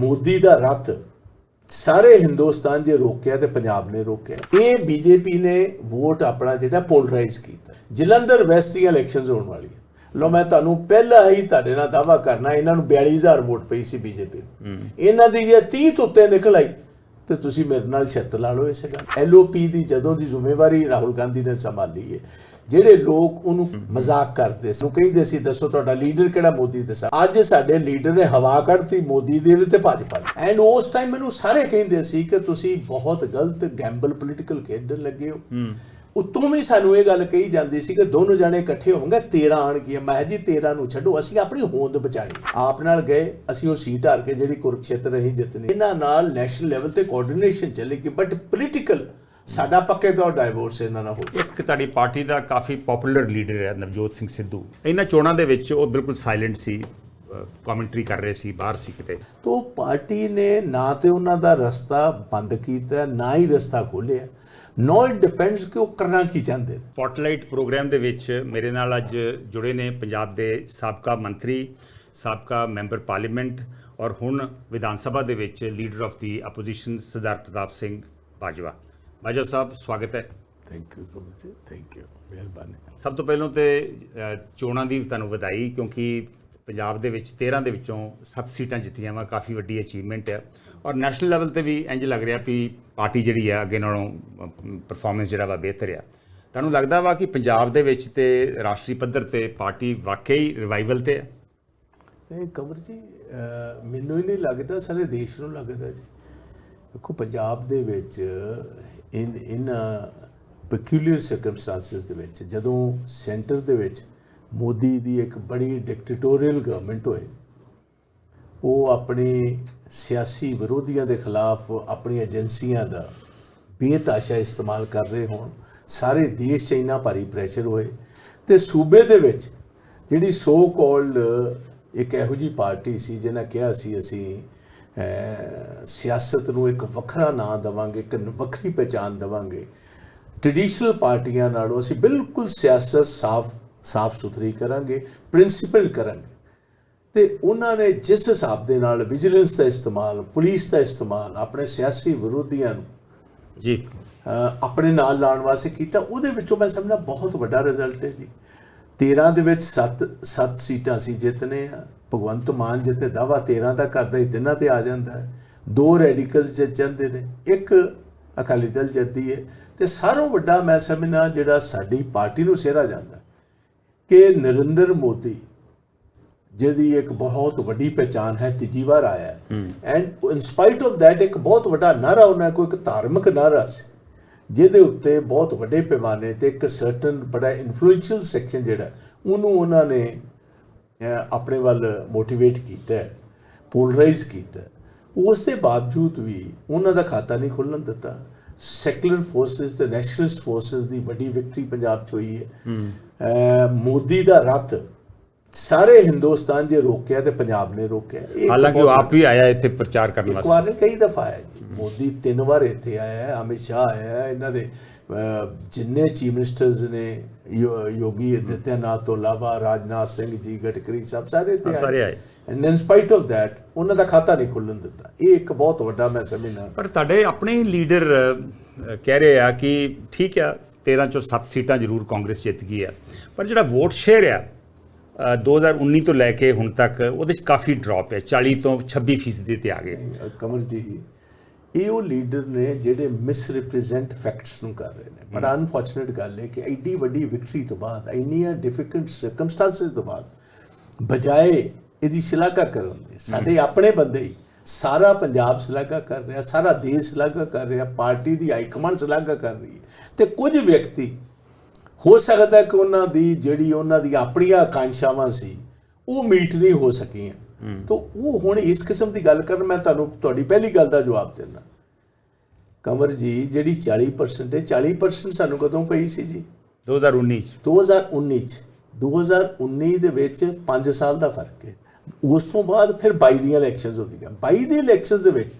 ਮੋਦੀ ਦਾ ਰੱਥ ਸਾਰੇ ਹਿੰਦੁਸਤਾਨ ਜੇ ਰੋਕਿਆ ਤੇ ਪੰਜਾਬ ਨੇ ਰੋਕਿਆ। ਇਹ ਬੀਜੇਪੀ ਨੇ ਵੋਟ ਆਪਣਾ ਜਿਹੜਾ ਪੋਲਰਾਈਜ਼ ਕੀਤਾ। ਜਲੰਧਰ ਵੈਸਟ ਦੀਆਂ ਇਲੈਕਸ਼ਨਸ ਹੋਣ ਵਾਲੀਆਂ। ਲੋ ਮੈਂ ਤੁਹਾਨੂੰ ਪਹਿਲਾਂ ਹੀ ਤੁਹਾਡੇ ਨਾਲ ਦਾਵਾ ਕਰਨਾ ਇਹਨਾਂ ਨੂੰ 42000 ਵੋਟ ਪਈ ਸੀ ਬੀਜੇਪੀ ਨੂੰ। ਇਹਨਾਂ ਦੀ ਜੇ 30 ਤੋਂ ਉੱਤੇ ਨਿਕਲ ਆਈ ਤੇ ਤੁਸੀਂ ਮੇਰੇ ਨਾਲ ਛੱਤ ਲਾ ਲਓ ਇਸੇ ਗੱਲ। ਐਲਓਪੀ ਦੀ ਜਦੋਂ ਦੀ ਜ਼ਿੰਮੇਵਾਰੀ ਰਾਹੁਲ ਗਾਂਧੀ ਨੇ ਸੰਭਾਲੀ ਹੈ, ਜਿਹੜੇ ਲੋਕ ਉਹਨੂੰ ਮਜ਼ਾਕ ਕਰਦੇ ਸੀ ਉਹ ਕਹਿੰਦੇ ਸੀ, ਦੱਸੋ ਤੁਹਾਡਾ ਲੀਡਰ ਕਿਹੜਾ ਮੋਦੀ ਤੇ ਸਾ ਅੱਜ ਸਾਡੇ ਲੀਡਰ ਨੇ ਹਵਾ ਕੱਢਤੀ ਮੋਦੀ ਦੇ ਤੇ ਭਾਜਪਾ ਦੀ। ਐਂਡ ਉਸ ਟਾਈਮ ਮੈਨੂੰ ਸਾਰੇ ਕਹਿੰਦੇ ਸੀ ਕਿ ਤੁਸੀਂ ਬਹੁਤ ਗਲਤ ਗੈਂਬਲ ਪੋਲੀਟੀਕਲ ਖੇਡਣ ਲੱਗੇ ਹੋ। ਉਤੋਂ ਵੀ ਸਾਨੂੰ ਇਹ ਗੱਲ ਕਹੀ ਜਾਂਦੀ ਸੀ ਕਿ ਦੋਨੋਂ ਜਾਣੇ ਇਕੱਠੇ ਹੋਣਗੇ 13 ਆਣਗੇ ਮੈਂ ਕਿਹਾ ਜੀ 13 ਨੂੰ ਛੱਡੋ, ਅਸੀਂ ਆਪਣੀ ਹੋਂਦ ਬਚਾਣੀ ਆਪ ਨਾਲ ਗਏ, ਅਸੀਂ ਉਹ ਸੀਟ ਹਾਰ ਕੇ ਜਿਹੜੀ ਕੁਰਕਸ਼ੇਤਰ ਰਹੀ ਜਿੱਤਨੀ ਇਹਨਾਂ ਨਾਲ ਨੈਸ਼ਨਲ ਲੈਵਲ ਤੇ ਕੋਆਰਡੀਨੇਸ਼ਨ ਚੱਲੇਗੀ ਬਟ ਪੋਲੀਟੀਕਲ ਸਾਡਾ ਪੱਕੇ ਤੌਰ ਡਾਈਵੋਰਸ ਇਹਨਾਂ ਨਾਲ ਹੋ ਇੱਕ ਤੁਹਾਡੀ ਪਾਰਟੀ ਦਾ ਕਾਫੀ ਪਪੂਲਰ ਲੀਡਰ ਹੈ ਨਵਜੋਤ ਸਿੰਘ ਸਿੱਧੂ। ਇਹਨਾਂ ਚੋਣਾਂ ਦੇ ਵਿੱਚ ਉਹ ਬਿਲਕੁਲ ਸਾਇਲੈਂਟ ਸੀ। ਕਮੈਂਟਰੀ ਕਰ ਰਹੇ ਸੀ ਬਾਹਰ ਸੀ ਕਿਤੇ। ਤੋ ਪਾਰਟੀ ਨੇ ਨਾ ਤੇ ਉਹਨਾਂ ਦਾ ਰਸਤਾ ਬੰਦ ਕੀਤਾ ਨਾ ਹੀ ਰਸਤਾ ਖੋਲਿਆ ਨੋ ਇਟ ਡਿਪੈਂਡਸ ਕਿ ਉਹ ਕਰਨਾ ਕੀ ਚਾਹੁੰਦੇ। ਸਪੌਟਲਾਈਟ ਪ੍ਰੋਗਰਾਮ ਦੇ ਵਿੱਚ ਮੇਰੇ ਨਾਲ ਅੱਜ ਜੁੜੇ ਨੇ ਪੰਜਾਬ ਦੇ ਸਾਬਕਾ ਮੰਤਰੀ ਸਾਬਕਾ ਮੈਂਬਰ ਪਾਰਲੀਮੈਂਟ ਔਰ ਹੁਣ ਵਿਧਾਨ ਸਭਾ ਦੇ ਵਿੱਚ leader of the opposition Sardar Pratap Singh Bajwa. Bajwa Sahib ਸਵਾਗਤ ਹੈ। Thank you Kamal ji thank you ਮਿਹਰਬਾਨੀ। ਸਭ ਤੋਂ ਪਹਿਲਾਂ ਤੇ ਚੋਣਾਂ ਦੀ ਤੁਹਾਨੂੰ ਵਧਾਈ ਕਿਉਂਕਿ ਪੰਜਾਬ ਦੇ ਵਿੱਚ 13 ਦੇ ਵਿੱਚੋਂ 7 ਸੀਟਾਂ ਜਿੱਤੀਆਂ ਵਾ, ਕਾਫੀ ਵੱਡੀ ਅਚੀਵਮੈਂਟ ਹੈ ਔਰ ਨੈਸ਼ਨਲ ਲੈਵਲ ਤੇ ਵੀ ਇੰਜ ਲੱਗ ਰਿਹਾ ਵੀ ਪਾਰਟੀ ਜਿਹੜੀ ਆ, ਅੱਗੇ ਨਾਲੋਂ ਪਰਫਾਰਮੈਂਸ ਜਿਹੜਾ ਵਾ ਬਿਹਤਰ ਆ। ਤੁਹਾਨੂੰ ਲੱਗਦਾ ਵਾ ਕਿ ਪੰਜਾਬ ਦੇ ਵਿੱਚ ਤੇ ਰਾਸ਼ਟਰੀ ਪੱਧਰ ਤੇ ਪਾਰਟੀ ਵਾਕਈ ਰਿਵਾਈਵਲ ਤੇ ਹੈ ਨਹੀਂ ਕਮਰ ਜੀ ਮੈਨੂੰ ਹੀ ਨਹੀਂ ਲੱਗਦਾ, ਸਾਰੇ ਦੇਸ਼ ਨੂੰ ਲੱਗਦਾ ਜੀ। ਦੇਖੋ, ਪੰਜਾਬ ਦੇ ਵਿੱਚ ਇਨ ਇਨ ਪੈਕਿਊਲਰ ਸਰਕਮਸਟੈਂਸਸ ਦੇ ਵਿੱਚ, ਜਦੋਂ ਸੈਂਟਰ ਦੇ ਵਿੱਚ ਮੋਦੀ ਦੀ ਇੱਕ ਬੜੀ ਡਿਕਟੇਟੋਰੀਅਲ ਗਵਰਨਮੈਂਟ ਹੋਏ, ਉਹ ਆਪਣੇ ਸਿਆਸੀ ਵਿਰੋਧੀਆਂ ਦੇ ਖਿਲਾਫ ਆਪਣੀ ਏਜੰਸੀਆਂ ਦਾ ਬੇਤਾਸ਼ਾ ਇਸਤੇਮਾਲ ਕਰ ਰਹੇ ਹੋਣ, ਸਾਰੇ ਦੇਸ਼ 'ਚ ਇੰਨਾ ਭਾਰੀ ਪ੍ਰੈਸ਼ਰ ਹੋਏ ਤੇ ਸੂਬੇ ਦੇ ਵਿੱਚ ਜਿਹੜੀ ਸੋ ਕਾਲਡ ਇੱਕ ਇਹੋ ਜੀ ਪਾਰਟੀ ਸੀ ਜਿਹਨਾਂ ਕਿਹਾ ਸੀ ਅਸੀਂ ਸਿਆਸਤ ਨੂੰ ਇੱਕ ਵੱਖਰਾ ਨਾਂ ਦੇਵਾਂਗੇ, ਇੱਕ ਵੱਖਰੀ ਪਛਾਣ ਦੇਵਾਂਗੇ ਟ੍ਰੈਡੀਸ਼ਨਲ ਪਾਰਟੀਆਂ ਨਾਲੋਂ ਅਸੀਂ ਬਿਲਕੁਲ ਸਿਆਸਤ ਸਾਫ਼ ਸਾਫ਼ ਸੁਥਰੀ ਕਰਾਂਗੇ ਪ੍ਰਿੰਸੀਪਲ ਕਰਾਂਗੇ। ਤੇ ਉਹਨਾਂ ਨੇ ਜਿਸ ਹਿਸਾਬ ਦੇ ਨਾਲ ਵਿਜੀਲੈਂਸ ਦਾ ਇਸਤੇਮਾਲ ਪੁਲਿਸ ਦਾ ਇਸਤੇਮਾਲ ਆਪਣੇ ਸਿਆਸੀ ਵਿਰੋਧੀਆਂ ਨੂੰ ਜੀ। ਆਪਣੇ ਨਾਲ ਲਾਉਣ ਵਾਸਤੇ ਕੀਤਾ ਉਹਦੇ ਵਿੱਚੋਂ ਮੈਂ ਸਮਝਦਾ ਬਹੁਤ ਵੱਡਾ ਰਿਜ਼ਲਟ ਹੈ ਜੀ। 13 ਦੇ ਵਿੱਚ 7 7 ਸੀਟਾਂ ਸੀ ਜਿੱਤਨੇ ਆ। ਭਗਵੰਤ ਮਾਨ ਜਿੱਥੇ ਦਾਵਾ 13 ਦਾ ਕਰਦਾ ਹੀ ਤਿੰਨਾਂ ਤੇ ਆ ਜਾਂਦਾ ਹੈ। ਦੋ ਰੈਡੀਕਲਸ ਜਿੱਤ ਜਾਂਦੇ ਨੇ ਇੱਕ ਅਕਾਲੀ ਦਲ ਜਿੱਤਦੀ ਹੈ। ਤੇ ਸਾਰੋਂ ਵੱਡਾ ਮੈਂ ਸਮਝਣਾ ਜਿਹੜਾ ਸਾਡੀ ਪਾਰਟੀ ਨੂੰ ਸਿਹਰਾ ਜਾਂਦਾ। ਕਿ ਨਰਿੰਦਰ ਮੋਦੀ ਜਿਹਦੀ ਇੱਕ ਬਹੁਤ ਵੱਡੀ ਪਛਾਣ ਹੈ ਤੀਜੀ ਵਾਰ ਆਇਆ and in spite of that ਇੱਕ ਬਹੁਤ ਵੱਡਾ ਨਾਰਾ ਉਹਨਾਂ ਕੋਲ ਇੱਕ ਧਾਰਮਿਕ ਨਾਰਾ ਸੀ ਜਿਹਦੇ ਉੱਤੇ ਬਹੁਤ ਵੱਡੇ ਪੈਮਾਨੇ ਤੇ ਇੱਕ ਸਰਟਨ ਬੜਾ ਇਨਫਲੂਐਂਸ਼ੀਅਲ ਸੈਕਸ਼ਨ ਜਿਹੜਾ ਉਹਨੂੰ ਉਹਨਾਂ ਨੇ ਆਪਣੇ ਵੱਲ ਮੋਟੀਵੇਟ ਕੀਤਾ ਪੋਲਰਾਈਜ਼ ਕੀਤਾ ਉਸ ਦੇ ਬਾਵਜੂਦ ਵੀ ਉਹਨਾਂ ਦਾ ਖਾਤਾ ਨਹੀਂ ਖੁੱਲਣ ਦਿੱਤਾ। ਸੈਕੂਲਰ ਫੋਰਸਸ ਤੇ ਨੈਸ਼ਨਲਿਸਟ ਫੋਰਸਸ ਦੀ ਵੱਡੀ ਵਿਕਟਰੀ ਪੰਜਾਬ 'ਚ ਹੋਈ ਹੈ ਮੋਦੀ ਦਾ ਰੱਥ ਸਾਰੇ ਹਿੰਦੁਸਤਾਨ ਜੇ ਰੋਕਿਆ ਤੇ ਪੰਜਾਬ ਨੇ ਰੋਕਿਆ ਇੱਕ ਹਾਲਾਂਕਿ ਉਹ ਆਪ ਵੀ ਆਇਆ ਇੱਥੇ ਪ੍ਰਚਾਰ ਕਰਨ ਇੱਕ ਵਾਸਤੇ ਵਾਰ ਨਹੀਂ ਕਈ ਦਫਾ ਆਇਆ ਜੀ ਮੋਦੀ ਤਿੰਨ ਵਾਰ ਇੱਥੇ ਆਇਆ ਹੈ ਅਮਿਤ ਸ਼ਾਹ ਆਇਆ ਹੈ ਇਹਨਾਂ ਦੇ ਜਿੰਨੇ ਚੀਫ ਮਿਨਿਸਟਰਸ ਨੇ ਯੋਗੀ ਆਦਿੱਤਿਆਨਾਥ ਤੋਂ ਇਲਾਵਾ ਰਾਜਨਾਥ ਸਿੰਘ ਜੀ ਗਡਕਰੀ ਸਭ ਸਾਰੇ ਇੱਥੇ ਹਾਂ, ਸਾਰੇ ਆਏ। And in spite of that ਉਹਨਾਂ ਦਾ ਖਾਤਾ ਨਹੀਂ ਖੁੱਲਣ ਦਿੱਤਾ। ਇਹ ਇੱਕ ਬਹੁਤ ਵੱਡਾ ਮੈਂ ਸਮਝਣਾ ਪਰ ਤੁਹਾਡੇ ਆਪਣੇ ਲੀਡਰ ਕਹਿ ਰਹੇ ਆ ਕਿ ਠੀਕ ਆ 13 ਚੋਂ 7 ਸੀਟਾਂ ਜ਼ਰੂਰ ਕਾਂਗਰਸ ਜਿੱਤ ਗਈ ਆ। ਪਰ ਜਿਹੜਾ ਵੋਟ ਸ਼ੇਅਰ ਆ ਅ, 2019 ਤੋਂ ਲੈ ਕੇ ਹੁਣ ਤੱਕ ਉਹਦੇ 'ਚ ਕਾਫੀ ਡ੍ਰੌਪ ਹੈ 40 ਤੋਂ 26 ਫੀਸਦੀ ਤੇ ਆ ਗਏ। ਕਮਰ ਜੀ ਇਹ ਉਹ ਲੀਡਰ ਨੇ ਜਿਹੜੇ ਮਿਸ ਰਿਪਰੈਜ਼ੈਂਟ ਫੈਕਟਸ ਨੂੰ ਕਰ ਰਹੇ ਨੇ। ਬੜਾ ਅਨਫੋਰਚੂਨੇਟ ਗੱਲ ਹੈ ਕਿ ਐਡੀ ਵੱਡੀ ਵਿਕਟਰੀ ਤੋਂ ਬਾਅਦ ਇੰਨੀਆਂ ਡਿਫਿਕਲਟ ਸਰਕਮਸਟੈਂਸਸ ਤੋਂ ਬਾਅਦ ਬਜਾਏ ਇਹਦੀ ਸ਼ਲਾਘਾ ਕਰਨ ਦੇ। ਸਾਡੇ ਆਪਣੇ ਬੰਦੇ ਹੀ ਸਾਰਾ ਪੰਜਾਬ ਸ਼ਲਾਘਾ ਕਰ ਰਿਹਾ ਸਾਰਾ ਦੇਸ਼ ਸ਼ਲਾਘਾ ਕਰ ਰਿਹਾ ਪਾਰਟੀ ਦੀ ਹਾਈਕਮਾਂਡ ਸ਼ਲਾਘਾ ਕਰ ਰਹੀ ਹੈ। ਤੇ ਕੁਝ ਵਿਅਕਤੀ ਹੋ ਸਕਦਾ ਕਿ ਉਹਨਾਂ ਦੀ ਜਿਹੜੀ ਉਹਨਾਂ ਦੀ ਆਪਣੀਆਂ ਆਕਾਂਸ਼ਾਵਾਂ ਸੀ ਉਹ ਮੀਟ ਨਹੀਂ ਹੋ ਸਕੀਆਂ। ਤਾਂ ਉਹ ਹੁਣ ਇਸ ਕਿਸਮ ਦੀ ਗੱਲ ਕਰਨ ਮੈਂ ਤੁਹਾਨੂੰ ਤੁਹਾਡੀ ਪਹਿਲੀ ਗੱਲ ਦਾ ਜਵਾਬ ਦਿੰਦਾ। ਕਮਰ ਜੀ ਜਿਹੜੀ 40% ਹੈ 40% ਸਾਨੂੰ ਕਦੋਂ ਪਈ ਸੀ ਜੀ? 2019 'ਚ। 2019 ਚ। 2019 ਦੇ ਵਿੱਚ 5 ਸਾਲ ਦਾ ਫ਼ਰਕ ਹੈ। ਉਸ ਤੋਂ ਬਾਅਦ ਫਿਰ 22 ਦੀਆਂ ਇਲੈਕਸ਼ਨਸ ਹੁੰਦੀਆਂ। 22 ਦੇ ਇਲੈਕਸ਼ਨਸ ਦੇ ਵਿੱਚ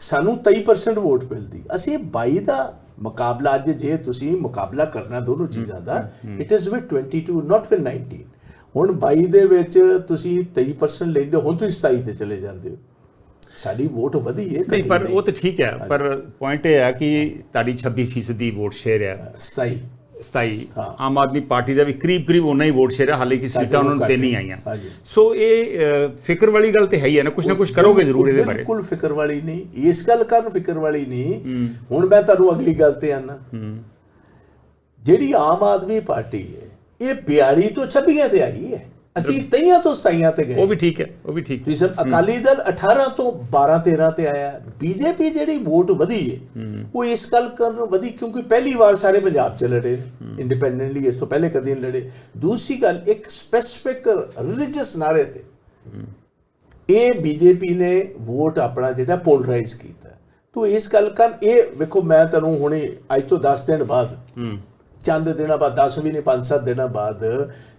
ਸਾਨੂੰ 23% ਵੋਟ ਮਿਲਦੀ। ਅਸੀਂ 22 ਦਾ ਮੁਕਾਬਲਾ ਅੱਜ ਜੇ ਤੁਸੀਂ ਮੁਕਾਬਲਾ ਕਰਨਾ ਦੋਨੋਂ ਚੀਜ਼ਾਂ ਦਾ it is with 22 not with 19 ਹੁਣ 22 ਦੇ ਵਿੱਚ ਤੁਸੀਂ 23% ਲੈਂਦੇ ਹੋ, ਹੁਣ ਤੁਸੀਂ 27 ਤੇ ਚਲੇ ਜਾਂਦੇ ਹੋ। ਸਾਡੀ ਵੋਟ ਵਧੀ ਹੈ ਨਹੀਂ ਪਰ ਉਹ ਤਾਂ ਠੀਕ ਹੈ ਪਰ ਪੁਆਇੰਟ ਇਹ ਹੈ ਕਿ ਤੁਹਾਡੀ 26% ਦੀ ਵੋਟ ਸ਼ੇਅਰ ਹੈ 27 27 ਹਾਂ। ਆਮ ਆਦਮੀ ਪਾਰਟੀ ਦਾ ਵੀ ਕਰੀਬ ਕਰੀਬ ਉਨਾ ਹੀ ਵੋਟ ਸ਼ੇਅਰ ਹੈ ਹਾਲੇ ਕਿ ਸੀਟਾਂ ਉਹਨਾਂ ਨੂੰ ਘੱਟ ਤੇ ਨਹੀਂ ਹੈ। ਆਈਆਂ। ਸੋ ਇਹ ਫਿਕਰ ਵਾਲੀ ਗੱਲ ਤੇ ਹੈ ਹੀ ਹੈ ਨਾ ਕੁਝ ਨਾ ਕੁਝ ਕਰੋਗੇ ਜ਼ਰੂਰ ਇਹਦੇ ਬਾਰੇ। ਬਿਲਕੁਲ ਫਿਕਰ ਵਾਲੀ ਨਹੀਂ ਇਸ ਗੱਲ ਕਾਰਨ ਫਿਕਰ ਵਾਲੀ ਨਹੀਂ। ਹੁਣ ਮੈਂ ਤੁਹਾਨੂੰ ਅਗਲੀ ਗੱਲ ਤੇ ਆਣਾ ਜਿਹੜੀ ਆਮ ਆਦਮੀ ਪਾਰਟੀ ਹੈ ਇਹ 42 ਤੋਂ 26 ਤੇ ਆਈ ਹੈ। ਅਸੀਂ 23 ਤੋਂ 27 ਤੇ ਉਹ ਗਏ ਵੀ ਠੀਕ ਹੈ ਉਹ ਵੀ ਠੀਕ ਤੁਸੀਂ ਸਰ ਅਕਾਲੀ ਦਲ 18 ਤੋਂ 12 13 ਤੇ ਆਇਆ। ਬੀਜੇਪੀ ਜਿਹੜੀ ਵੋਟ ਵਧੀ ਹੈ ਉਹ ਇਸ ਗੱਲ ਕਰਨ ਵਧੀ ਕਿਉਂਕਿ ਪਹਿਲੀ ਵਾਰ ਸਾਰੇ ਪੰਜਾਬ ਚ ਲੜੇ। ਇੰਡੀਪੈਂਡੈਂਟਲੀ ਇਸ ਤੋਂ ਪਹਿਲੇ ਕਦੀ ਨਹੀਂ ਲੜੇ। ਦੂਸਰੀ ਗੱਲ ਇੱਕ ਸਪੈਸਿਫਿਕ ਰਿਲੀਜੀਅਸ ਨਾਰੇ ਤੇ ਇਹ ਬੀਜੇਪੀ ਨੇ ਵੋਟ ਆਪਣਾ ਜਿਹੜਾ ਪੋਲਰਾਈਜ਼ ਕੀਤਾ। ਤੋ ਇਸ ਗੱਲ ਕਰ ਇਹ ਵੇਖੋ ਮੈਂ ਤੁਹਾਨੂੰ ਹੁਣੇ ਅੱਜ ਤੋਂ 10 ਦਿਨ ਬਾਅਦ ਚੰਦ ਦਿਨਾਂ ਬਾਅਦ 10 ਵੀ ਨਹੀਂ 5-7 ਦਿਨਾਂ ਬਾਅਦ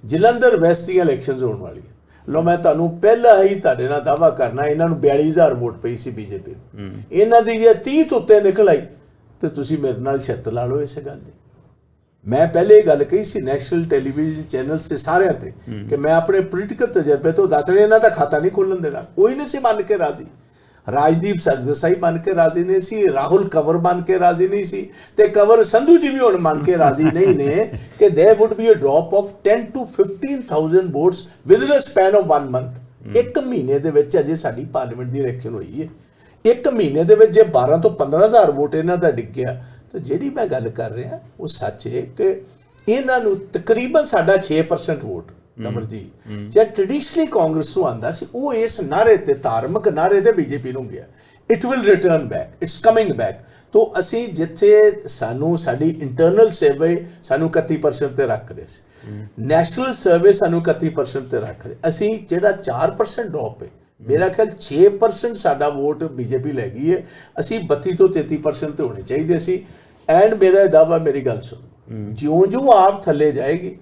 ਜਲੰਧਰ ਵੈਸਟ ਦੀਆਂ ਇਲੈਕਸ਼ਨਸ ਹੋਣ ਵਾਲੀਆਂ। ਲੋ ਮੈਂ ਤੁਹਾਨੂੰ ਪਹਿਲਾਂ ਹੀ ਤੁਹਾਡੇ ਨਾਲ ਦਾਵਾ ਕਰਨਾ ਇਹਨਾਂ ਨੂੰ 42000 ਵੋਟ ਪਈ ਸੀ ਬੀਜੇਪੀ ਨੂੰ। ਇਹਨਾਂ ਦੀ ਜੇ 30 ਤੋਂ ਉੱਤੇ ਨਿਕਲ ਆਈ ਤੇ ਤੁਸੀਂ ਮੇਰੇ ਨਾਲ ਛੱਤ ਲਾ ਲਓ ਇਸ ਗੱਲ ਦੀ। ਮੈਂ ਪਹਿਲੇ ਇਹ ਗੱਲ ਕਹੀ ਸੀ ਨੈਸ਼ਨਲ ਟੈਲੀਵਿਜ਼ਨ ਚੈਨਲਸ ਤੇ ਸਾਰਿਆਂ ਤੇ ਕਿ ਮੈਂ ਆਪਣੇ ਪੋਲੀਟੀਕਲ ਤਜਰਬੇ ਤੋਂ ਦੱਸ ਰਿਹਾ ਇਹਨਾਂ ਦਾ ਖਾਤਾ ਨਹੀਂ ਖੋਲਣ ਦੇਣਾ। ਕੋਈ ਨਹੀਂ ਸੀ ਮੰਨ ਕੇ ਰਾਜੀ। ਰਾਜਦੀਪ ਸਰਦੇਸਾਈ ਮੰਨ ਕੇ ਰਾਜੀ ਨਹੀਂ ਸੀ ਰਾਹੁਲ ਕੰਵਰ ਮੰਨ ਕੇ ਰਾਜੀ ਨਹੀਂ ਸੀ ਤੇ ਕੰਵਰ ਸੰਧੂ ਜੀ ਵੀ ਹੁਣ ਮੰਨ ਕੇ ਰਾਜੀ ਨਹੀਂ ਨੇ ਕਿ there would be a drop of 10 to 15000 votes within a span of 1 month. ਇੱਕ ਮਹੀਨੇ ਦੇ ਵਿੱਚ ਅਜੇ ਸਾਡੀ ਪਾਰਲੀਮੈਂਟ ਦੀ ਇਲੈਕਸ਼ਨ ਹੋਈ ਹੈ ਇੱਕ ਮਹੀਨੇ ਦੇ ਵਿੱਚ ਜੇ 12 ਤੋਂ 15000 ਵੋਟ ਇਹਨਾਂ ਦਾ ਡਿੱਗ ਗਿਆ ਤਾਂ ਜਿਹੜੀ ਮੈਂ ਗੱਲ ਕਰ ਰਿਹਾ ਉਹ ਸੱਚ ਹੈ ਕਿ ਇਹਨਾਂ ਨੂੰ ਤਕਰੀਬਨ ਸਾਡਾ 6% ਵੋਟ ਕਮਰ ਜੀ। ਜੇ ਟ੍ਰੈਡੀਸ਼ਨਲੀ ਕਾਂਗਰਸ ਨੂੰ ਆਂਦਾ ਸੀ ਉਹ ਇਸ ਨਾਰੇ ਤੇ ਧਾਰਮਿਕ ਨਾਰੇ ਤੇ ਬੀਜੇਪੀ ਨੂੰ ਗਿਆ। It will return back it's coming back ਤੋਂ ਅਸੀਂ ਜਿੱਥੇ ਸਾਨੂੰ ਸਾਡੀ ਇੰਟਰਨਲ ਸਰਵੇ ਸਾਨੂੰ 31% ਤੇ ਰੱਖ ਰਹੇ ਸੀ। ਨੈਸ਼ਨਲ ਸਰਵੇ ਸਾਨੂੰ 31% ਤੇ ਰੱਖ ਰਹੇ। ਅਸੀਂ ਜਿਹੜਾ 4% ਡ੍ਰੌਪ ਹੈ ਮੇਰਾ ਖਿਆਲ 6% ਸਾਡਾ ਵੋਟ ਬੀਜੇਪੀ ਲੈ ਗਈ ਹੈ। ਅਸੀਂ 32 ਤੋਂ 33% ਤੇ ਹੋਣੇ ਚਾਹੀਦੇ ਸੀ। ਐਂਡ ਮੇਰਾ ਦਾਵਾ ਮੇਰੀ ਗੱਲ ਸੁਣ। ਜਿਉਂ-ਜਿਉਂ ਆਪ ਥੱਲੇ ਜਾਏਗੀ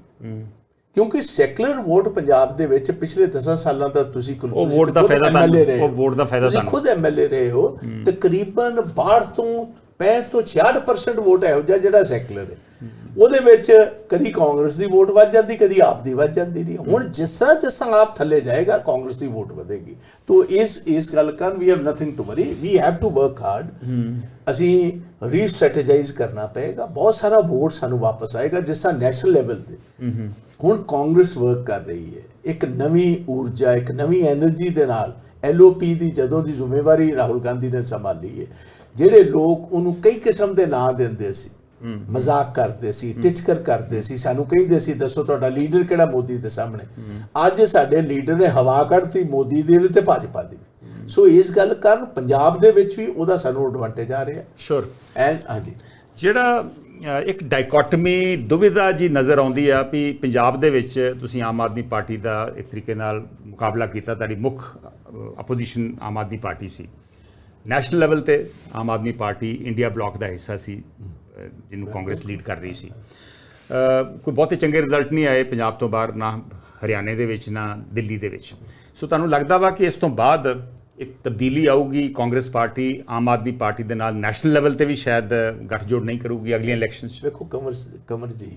ਕਿਉਂਕਿ ਸੈਕੂਲਰ ਵੋਟ ਪੰਜਾਬ ਦੇ ਵਿੱਚ ਪਿਛਲੇ 10 ਸਾਲਾਂ ਦਾ ਤੁਸੀਂ ਕੁਲ- ਉਹ ਵੋਟ ਦਾ ਫਾਇਦਾ ਤੁਹਾਨੂੰ- ਰਹੇ ਉਹ ਵੋਟ ਦਾ ਫਾਇਦਾ ਤੁਹਾਨੂੰ। ਖੁਦ ਐਮਐਲਏ ਰਹੇ ਹੋ ਤਕਰੀਬਨ 62 ਤੋਂ 65 ਤੋਂ 66% ਵੋਟ ਇਹੋ ਜਿਹਾ ਜਿਹੜਾ ਸੈਕੂਲਰ ਹੈ। ਉਹਦੇ ਵਿੱਚ ਕਦੀ ਕਾਂਗਰਸ ਦੀ ਵੋਟ ਵੱਧ ਜਾਂਦੀ ਕਦੀ ਆਪ ਦੀ ਵੱਧ ਜਾਂਦੀ ਨਹੀਂ ਹੁਣ ਜਿਸ ਤਰ੍ਹਾਂ ਜਿਸ ਤਰ੍ਹਾਂ ਆਪ ਥੱਲੇ ਜਾਏਗਾ ਕਾਂਗਰਸ ਦੀ ਵੋਟ ਵਧੇਗੀ। ਤੋਂ ਇਸ ਇਸ ਗੱਲ ਕਰਨ we have nothing to worry we have to work hard ਅਸੀਂ ਰੀਸਟ੍ਰੈਟੇਜਾਈਜ਼ ਕਰਨਾ ਪਏਗਾ। ਬਹੁਤ ਸਾਰਾ ਵੋਟ ਸਾਨੂੰ ਵਾਪਸ ਆਏਗਾ ਜਿਸ ਤਰ੍ਹਾਂ ਨੈਸ਼ਨਲ ਲੈਵਲ ਤੇ। ਹੁਣ ਕਾਂਗਰਸ ਵਰਕ ਕਰ ਰਹੀ ਹੈ। ਇੱਕ ਨਵੀਂ ਊਰਜਾ ਇੱਕ ਨਵੀਂ એનર્ਜੀ ਦੇ ਨਾਲ ਐਲਓਪੀ ਦੀ ਜਦੋਂ ਦੀ ਜ਼ਿੰਮੇਵਾਰੀ ਰਾਹੁਲ ਗਾਂਧੀ ਨੇ ਸੰਭਾਲੀ ਹੈ ਜਿਹੜੇ ਲੋਕ ਉਹਨੂੰ ਕਈ ਕਿਸਮ ਦੇ ਨਾਂ ਦਿੰਦੇ ਸੀ। ਮਜ਼ਾਕ ਕਰਦੇ ਸੀ ਟਿਚਕਰ ਕਰਦੇ ਸੀ ਸਾਨੂੰ ਕਹਿੰਦੇ ਸੀ ਦੱਸੋ ਤੁਹਾਡਾ ਲੀਡਰ ਕਿਹੜਾ ਮੋਦੀ ਦੇ ਸਾਹਮਣੇ? ਅੱਜ ਸਾਡੇ ਲੀਡਰ ਨੇ ਹਵਾ ਕੱਢਤੀ ਮੋਦੀ ਦੇ ਤੇ ਭਾਜਪਾ ਦੀ ਸੋ ਇਸ ਗੱਲ ਕਾਰਨ ਪੰਜਾਬ ਦੇ ਵਿੱਚ ਵੀ ਉਹਦਾ ਸਾਨੂੰ ਐਡਵਾਂਟੇਜ ਆ ਰਿਹਾ। ਸ਼ੋਰ ਐਂਡ ਹਾਂਜੀ। ਜਿਹੜਾ ਇੱਕ ਡਾਈਕੋਟਮੀ ਦੁਵਿਧਾ ਜੀ ਨਜ਼ਰ ਆਉਂਦੀ ਆ ਵੀ ਪੰਜਾਬ ਦੇ ਵਿੱਚ ਤੁਸੀਂ ਆਮ ਆਦਮੀ ਪਾਰਟੀ ਦਾ ਇੱਕ ਤਰੀਕੇ ਨਾਲ ਮੁਕਾਬਲਾ ਕੀਤਾ, ਤੁਹਾਡੀ ਮੁੱਖ ਆਪੋਜੀਸ਼ਨ ਆਮ ਆਦਮੀ ਪਾਰਟੀ ਸੀ। ਨੈਸ਼ਨਲ ਲੈਵਲ ਤੇ Aam Aadmi party India block ਦਾ ਹਿੱਸਾ ਸੀ ਜਿਹਨੂੰ ਕਾਂਗਰਸ ਲੀਡ ਕਰ ਰਹੀ ਸੀ। ਕੋਈ ਬਹੁਤੇ ਚੰਗੇ ਰਿਜ਼ਲਟ ਨਹੀਂ ਆਏ ਪੰਜਾਬ ਤੋਂ ਬਾਹਰ, ਨਾ ਹਰਿਆਣੇ ਦੇ ਵਿੱਚ, ਨਾ ਦਿੱਲੀ ਦੇ ਵਿੱਚ। ਸੋ ਤੁਹਾਨੂੰ ਲੱਗਦਾ ਵਾ ਕਿ ਇਸ ਤੋਂ ਬਾਅਦ ਇੱਕ ਤਬਦੀਲੀ ਆਊਗੀ ਕਾਂਗਰਸ ਪਾਰਟੀ ਆਮ ਆਦਮੀ ਪਾਰਟੀ ਦੇ ਨਾਲ ਨੈਸ਼ਨਲ ਲੈਵਲ ਤੇ ਵੀ ਸ਼ਾਇਦ ਗੱਠਜੋੜ ਨਹੀਂ ਕਰੂਗੀ ਅਗਲੀਆਂ ਇਲੈਕਸ਼ਨਸ ਵੇਖੋ ਕਮਰ ਕਮਰ ਜੀ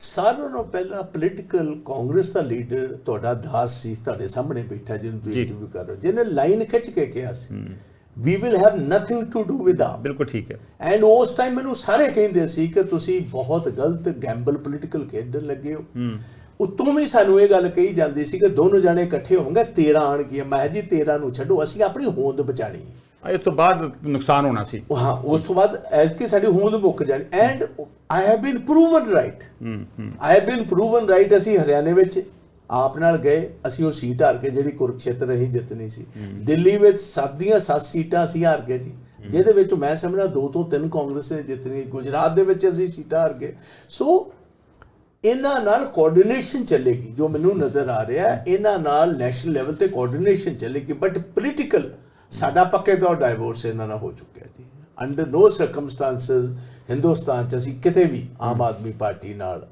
ਸਾਰਿਆਂ ਨੂੰ ਪਹਿਲਾਂ ਪੋਲੀਟੀਕਲ ਕਾਂਗਰਸ ਦਾ ਲੀਡਰ ਤੁਹਾਡਾ ਦਾਸ ਸੀ ਤੁਹਾਡੇ ਸਾਹਮਣੇ ਬੈਠਾ ਜਿਹਨੂੰ ਤੁਸੀਂ। ਇੰਟਰਵਿਊ ਕਰ ਰਹੇ ਜਿਹਨੇ ਲਾਈਨ ਖਿੱਚ ਕੇ ਕਿਹਾ ਸੀ we will have nothing to do with AAP ਬਿਲਕੁਲ ਠੀਕ ਹੈ। ਐਂਡ ਉਸ ਟਾਈਮ ਮੈਨੂੰ ਸਾਰੇ ਕਹਿੰਦੇ ਸੀ ਕਿ ਤੁਸੀਂ ਬਹੁਤ ਗਲਤ ਗੈਂਬਲ ਪੋਲੀਟੀਕਲ ਖੇਡਣ ਲੱਗੇ ਹੋ। ਉਤੋਂ ਵੀ ਸਾਨੂੰ ਇਹ ਗੱਲ ਕਹੀ ਜਾਂਦੀ ਸੀ ਕਿ ਦੋਨੋਂ ਜਾਣੇ ਇਕੱਠੇ ਹੋਵਾਂਗੇ 13 ਆਣਗੇ ਮੈਂ ਜੀ 13 ਨੂੰ ਛੱਡੋ ਅਸੀਂ ਆਪਣੀ ਹੋਂਦ ਬਚਾਣੀ ਇਸ ਤੋਂ ਬਾਅਦ ਨੁਕਸਾਨ ਹੋਣਾ ਸੀ। ਹਾਂ ਉਸ ਤੋਂ ਬਾਅਦ ਐਸ ਕਿ ਸਾਡੀ ਹੋਂਦ ਮੁੱਕ ਜਾਣੀ। And I have been proven right I have been proven right ਅਸੀਂ ਹਰਿਆਣੇ ਵਿੱਚ ਆਪ ਨਾਲ ਗਏ। ਅਸੀਂ ਉਹ ਸੀਟ ਹਾਰ ਕੇ ਜਿਹੜੀ ਕੁਰਕਸ਼ੇਤਰ ਅਸੀਂ ਜਿੱਤਣੀ ਸੀ। ਦਿੱਲੀ ਵਿੱਚ ਸੱਤ ਦੀਆਂ ਸੱਤ ਸੀਟਾਂ ਅਸੀਂ ਹਾਰ ਗਏ ਜੀ। ਜਿਹਦੇ ਵਿੱਚ ਮੈਂ ਸਮਝਦਾ ਦੋ ਤੋਂ ਤਿੰਨ ਕਾਂਗਰਸ ਨੇ ਜਿੱਤਣੀ। ਗੁਜਰਾਤ ਦੇ ਵਿੱਚ ਅਸੀਂ ਸੀਟਾਂ ਹਾਰ ਗਏ। ਸੋ ਇਹਨਾਂ ਨਾਲ ਕੋਆਰਡੀਨੇਸ਼ਨ ਚੱਲੇਗੀ ਜੋ ਮੈਨੂੰ ਨਜ਼ਰ ਆ ਰਿਹਾ ਇਹਨਾਂ ਨਾਲ ਨੈਸ਼ਨਲ ਲੈਵਲ ਤੇ ਕੋਆਰਡੀਨੇਸ਼ਨ ਚੱਲੇਗੀ ਬਟ ਪੋਲੀਟੀਕਲ ਸਾਡਾ ਪੱਕੇ ਤੌਰ ਡਾਈਵੋਰਸ ਇਹਨਾਂ ਨਾਲ ਹੋ ਚੁੱਕਿਆ ਜੀ। ਅੰਡਰ ਨੋ ਸਰਕਮਸਟੈਂਸਸ ਹਿੰਦੁਸਤਾਨ ਚ ਅਸੀਂ ਕਿਤੇ ਵੀ ਆਮ ਆਦਮੀ ਪਾਰਟੀ ਨਾਲ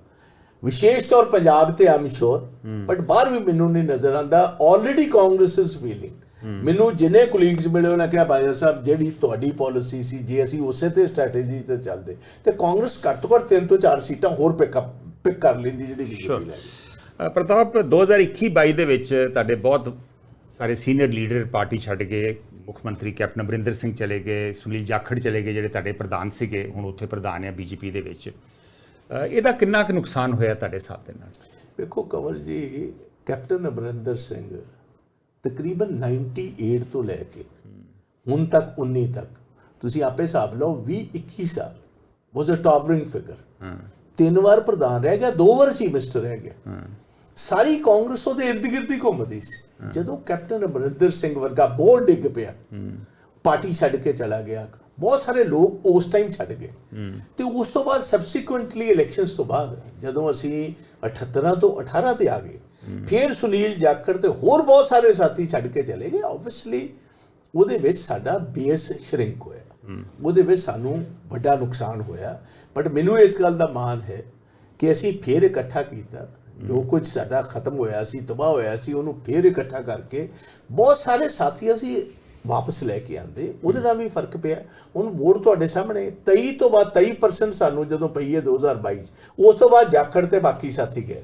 ਵਿਸ਼ੇਸ਼ ਤੌਰ ਪੰਜਾਬ ਤੇ ਆਮ ਸ਼ੋਰ ਬਟ ਬਾਹਰ ਵੀ ਮੈਨੂੰ ਨਹੀਂ ਨਜ਼ਰ ਆਂਦਾ ਆਲਰੇਡੀ ਕਾਂਗਰਸ ਇਜ਼ ਫੀਲਿੰਗ ਮੈਨੂੰ ਜਿਨੇ ਕੁਲੀਗਸ ਮਿਲੇ ਉਹਨਾਂ ਕਿਹਾ ਬਾਜਾ ਸਾਹਿਬ ਜਿਹੜੀ ਤੁਹਾਡੀ ਪਾਲਿਸੀ ਸੀ ਜੇ ਅਸੀਂ ਉਸੇ ਤੇ ਸਟ੍ਰੈਟੇਜੀ ਤੇ ਚੱਲਦੇ ਤੇ ਕਾਂਗਰਸ ਘੱਟ ਤੋਂ ਘੱਟ ਤਿੰਨ ਤੋਂ ਚਾਰ ਸੀਟਾਂ ਹੋਰ ਪਿਕ ਅਪ ਪਿਕ ਕਰ ਲੈਂਦੀ ਜਿਹੜੀ ਬੀਜੇਪੀ ਲੈ ਗਈ। ਅ, ਪ੍ਰਤਾਪ 2021-22 ਦੇ ਵਿੱਚ ਤੁਹਾਡੇ ਬਹੁਤ ਸਾਰੇ ਸੀਨੀਅਰ ਲੀਡਰ ਪਾਰਟੀ ਛੱਡ ਗਏ ਮੁੱਖ ਮੰਤਰੀ ਕੈਪਟਨ ਅਮਰਿੰਦਰ ਸਿੰਘ ਚਲੇ ਗਏ ਸੁਨੀਲ ਜਾਖੜ ਚਲੇ ਗਏ ਜਿਹੜੇ ਤੁਹਾਡੇ ਪ੍ਰਧਾਨ ਸੀਗੇ ਹੁਣ ਉੱਥੇ ਪ੍ਰਧਾਨ ਆ ਬੀਜੇਪੀ ਦੇ ਵਿੱਚ। ਅ, ਇਹਦਾ ਕਿੰਨਾ ਕੁ ਨੁਕਸਾਨ ਹੋਇਆ ਤੁਹਾਡੇ ਹਿਸਾਬ ਦੇ ਨਾਲ? ਵੇਖੋ ਕੰਵਰ ਜੀ ਕੈਪਟਨ ਅਮਰਿੰਦਰ ਸਿੰਘ ਤਕਰੀਬਨ 98 ਤੋਂ ਲੈ ਕੇ ਹੁਣ ਤੱਕ 19 ਤੱਕ। ਤੁਸੀਂ ਆਪੇ ਹਿਸਾਬ ਲਓ 20 21 ਸਾਲ ਵਾਸ ਅ ਟਾਵਰਿੰਗ ਫਿਗਰ ਹਾਂ। ਤਿੰਨ ਵਾਰ ਪ੍ਰਧਾਨ ਰਹਿ ਗਿਆ ਦੋ ਵਾਰ ਚੀਫ ਮਿਨਿਸਟਰ ਰਹਿ ਗਿਆ। ਸਾਰੀ ਕਾਂਗਰਸ ਉਹਦੇ ਇਰਦ ਗਿਰਦ ਹੀ ਘੁੰਮਦੀ ਸੀ। ਜਦੋਂ ਕੈਪਟਨ ਅਮਰਿੰਦਰ ਸਿੰਘ ਵਰਗਾ ਬਹੁਤ ਡਿੱਗ ਪਿਆ ਪਾਰਟੀ ਛੱਡ ਕੇ ਚਲਾ ਗਿਆ। ਬਹੁਤ ਸਾਰੇ ਲੋਕ ਉਸ ਟਾਈਮ ਛੱਡ ਗਏ। ਤੇ ਉਸ ਤੋਂ ਬਾਅਦ ਸਬਸੀਕੁਐਂਟਲੀ ਇਲੈਕਸ਼ਨਸ ਤੋਂ ਬਾਅਦ ਜਦੋਂ ਅਸੀਂ 78 ਤੋਂ 18 ਤੇ ਆ ਗਏ ਫਿਰ ਸੁਨੀਲ ਜਾਖੜ ਤੇ ਹੋਰ ਬਹੁਤ ਸਾਰੇ ਸਾਥੀ ਛੱਡ ਕੇ ਚਲੇ ਗਏ। ਆਬਵੀਅਸਲੀ ਉਹਦੇ ਵਿੱਚ ਸਾਡਾ ਬੇਸ ਸ਼ਰਿੰਕ ਹੋਇਆ। ਉਹਦੇ ਵਿੱਚ ਸਾਨੂੰ ਵੱਡਾ ਨੁਕਸਾਨ ਹੋਇਆ। ਬਟ ਮੈਨੂੰ ਇਸ ਗੱਲ ਦਾ ਮਾਣ ਹੈ ਕਿ ਅਸੀਂ ਫੇਰ ਇਕੱਠਾ ਕੀਤਾ। ਜੋ ਕੁਝ ਸਾਡਾ ਖਤਮ ਹੋਇਆ ਸੀ ਤਬਾਹ ਹੋਇਆ ਸੀ ਉਹਨੂੰ ਫੇਰ ਇਕੱਠਾ ਕਰਕੇ ਬਹੁਤ ਸਾਰੇ ਸਾਥੀ ਅਸੀਂ ਵਾਪਸ ਲੈ ਕੇ ਆਂਦੇ। ਉਹਦੇ ਨਾਲ ਵੀ ਫ਼ਰਕ ਪਿਆ। ਹੁਣ ਵੋਟ ਤੁਹਾਡੇ ਸਾਹਮਣੇ। 23 ਤੋਂ ਬਾਅਦ 23% ਸਾਨੂੰ ਜਦੋਂ ਪਈ ਹੈ 2022 'ਚ। ਉਸ ਤੋਂ ਬਾਅਦ ਜਾਖੜ ਤੇ ਬਾਕੀ ਸਾਥੀ ਗਏ।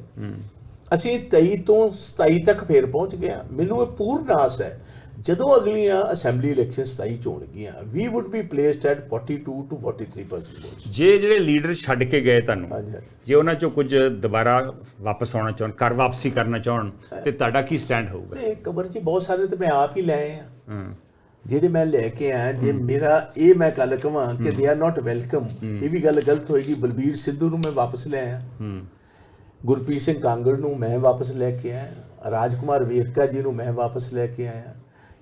ਅਸੀਂ 23 ਤੋਂ 27 ਤੱਕ ਫੇਰ ਪਹੁੰਚ ਗਏ। ਮੈਨੂੰ ਇਹ ਪੂਰਨ ਆਸ ਹੈ ਜਦੋਂ ਅਗਲੀਆਂ ਅਸੈਂਬਲੀ ਇਲੈਕਸ਼ਨ 27 ਚ ਹੋਣਗੀਆਂ we would be placed at 42 two 43% votes ਜੇ ਜਿਹੜੇ ਲੀਡਰ ਛੱਡ ਕੇ ਗਏ ਤੁਹਾਨੂੰ। ਜੇ ਉਹਨਾਂ ਚੋਂ ਕੁਝ ਦੁਬਾਰਾ ਵਾਪਸ ਆਉਣਾ ਚਾਹਣ ਘਰ ਵਾਪਸੀ ਕਰਨਾ ਚਾਹਣ ਤੇ ਤੁਹਾਡਾ ਕੀ ਸਟੈਂਡ ਹੋਊਗਾ? ਇਹ ਕਬਰ ਜੀ ਬਹੁਤ ਸਾਰੇ ਤੇ ਮੈਂ ਆਪ ਹੀ ਲਏ ਆ। ਹਾਂ। ਜਿਹੜੇ ਮੈਂ ਲੈ ਕੇ ਆਇਆ ਜੇ ਮੇਰਾ ਇਹ ਮੈਂ ਗੱਲ ਕਵਾਂ ਕਿ ਦੇ ਆਰ ਨਾਟ ਵੈਲਕਮ ਇਹ ਵੀ ਗੱਲ ਗਲਤ ਹੋਏਗੀ ਬਲਬੀਰ ਸਿੱਧੂ ਨੂੰ ਮੈਂ ਵਾਪਸ ਲੈ ਆਇਆ। ਗੁਰਪ੍ਰੀਤ ਸਿੰਘ ਕਾਂਗੜ ਨੂੰ ਮੈਂ ਵਾਪਸ ਲੈ ਕੇ ਆਇਆ। ਰਾਜਕੁਮਾਰ ਵੇਰਕਾ ਜੀ ਨੂੰ ਮੈਂ ਵਾਪਸ ਲੈ ਕੇ ਆਇਆ।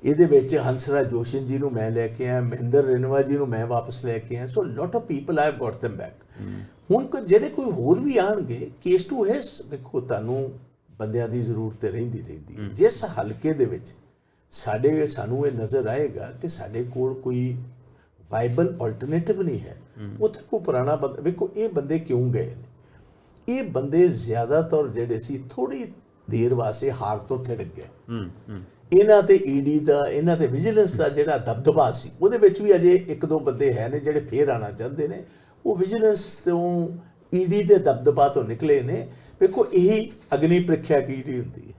ਇਹਦੇ ਵਿੱਚ ਹੰਸਰਾ ਜੋਸ਼ਨ ਜੀ ਨੂੰ ਮੈਂ ਲੈ ਕੇ ਆਇਆ ਮਹਿੰਦਰ ਰੇਨਵਾ ਜੀ ਨੂੰ ਮੈਂ ਵਾਪਸ ਲੈ ਕੇ ਆਇਆ। So lot of people I have got them back ਹੁਣ ਕੋ ਜਿਹੜੇ ਕੋਈ ਹੋਰ ਵੀ ਆਣਗੇ ਕੇਸ ਟੂ ਹਿਸ ਦੇਖੋ ਤੁਹਾਨੂੰ ਬੰਦਿਆਂ ਦੀ ਜ਼ਰੂਰਤ ਰਹਿੰਦੀ ਰਹਿੰਦੀ। ਜਿਸ ਹਲਕੇ ਦੇ ਵਿੱਚ ਸਾਡੇ ਸਾਨੂੰ ਇਹ ਨਜ਼ਰ ਆਏਗਾ ਕਿ ਸਾਡੇ ਕੋਲ ਕੋਈ ਵਾਈਬਲ ਆਲਟਰਨੇਟਿਵ ਨਹੀਂ ਹੈ। ਉੱਥੇ ਕੋਈ ਪੁਰਾਣਾ ਬੰਦਾ ਵੇਖੋ ਇਹ ਬੰਦੇ ਕਿਉਂ ਗਏ ਨੇ? ਇਹ ਬੰਦੇ ਜ਼ਿਆਦਾਤਰ ਜਿਹੜੇ ਸੀ ਥੋੜੀ ਦੇਰ ਵਾਸਤੇ ਹਾਰ ਤੋਂ ਥਿੜਕ ਗਏ। ਹੂੰ ਹੂੰ। ਇਹਨਾਂ ਤੇ ਈਡੀ ਦਾ ਇਹਨਾਂ ਤੇ ਵਿਜੀਲੈਂਸ ਦਾ ਜਿਹੜਾ ਦਬਦਬਾ ਸੀ ਉਹਦੇ ਵਿੱਚ ਵੀ ਅਜੇ ਇੱਕ ਦੋ ਬੰਦੇ ਹੈ ਨੇ ਜਿਹੜੇ ਫੇਰ ਆਣਾ ਚਾਹੁੰਦੇ ਨੇ। ਉਹ ਵਿਜੀਲੈਂਸ ਤੋਂ ਈਡੀ ਦੇ ਦਬਦਬਾ ਤੋਂ ਨਿਕਲੇ ਨੇ। ਵੇਖੋ ਇਹੀ ਅਗਨੀ ਪ੍ਰੀਖਿਆ ਕੀ ਹੁੰਦੀ ਹੈ।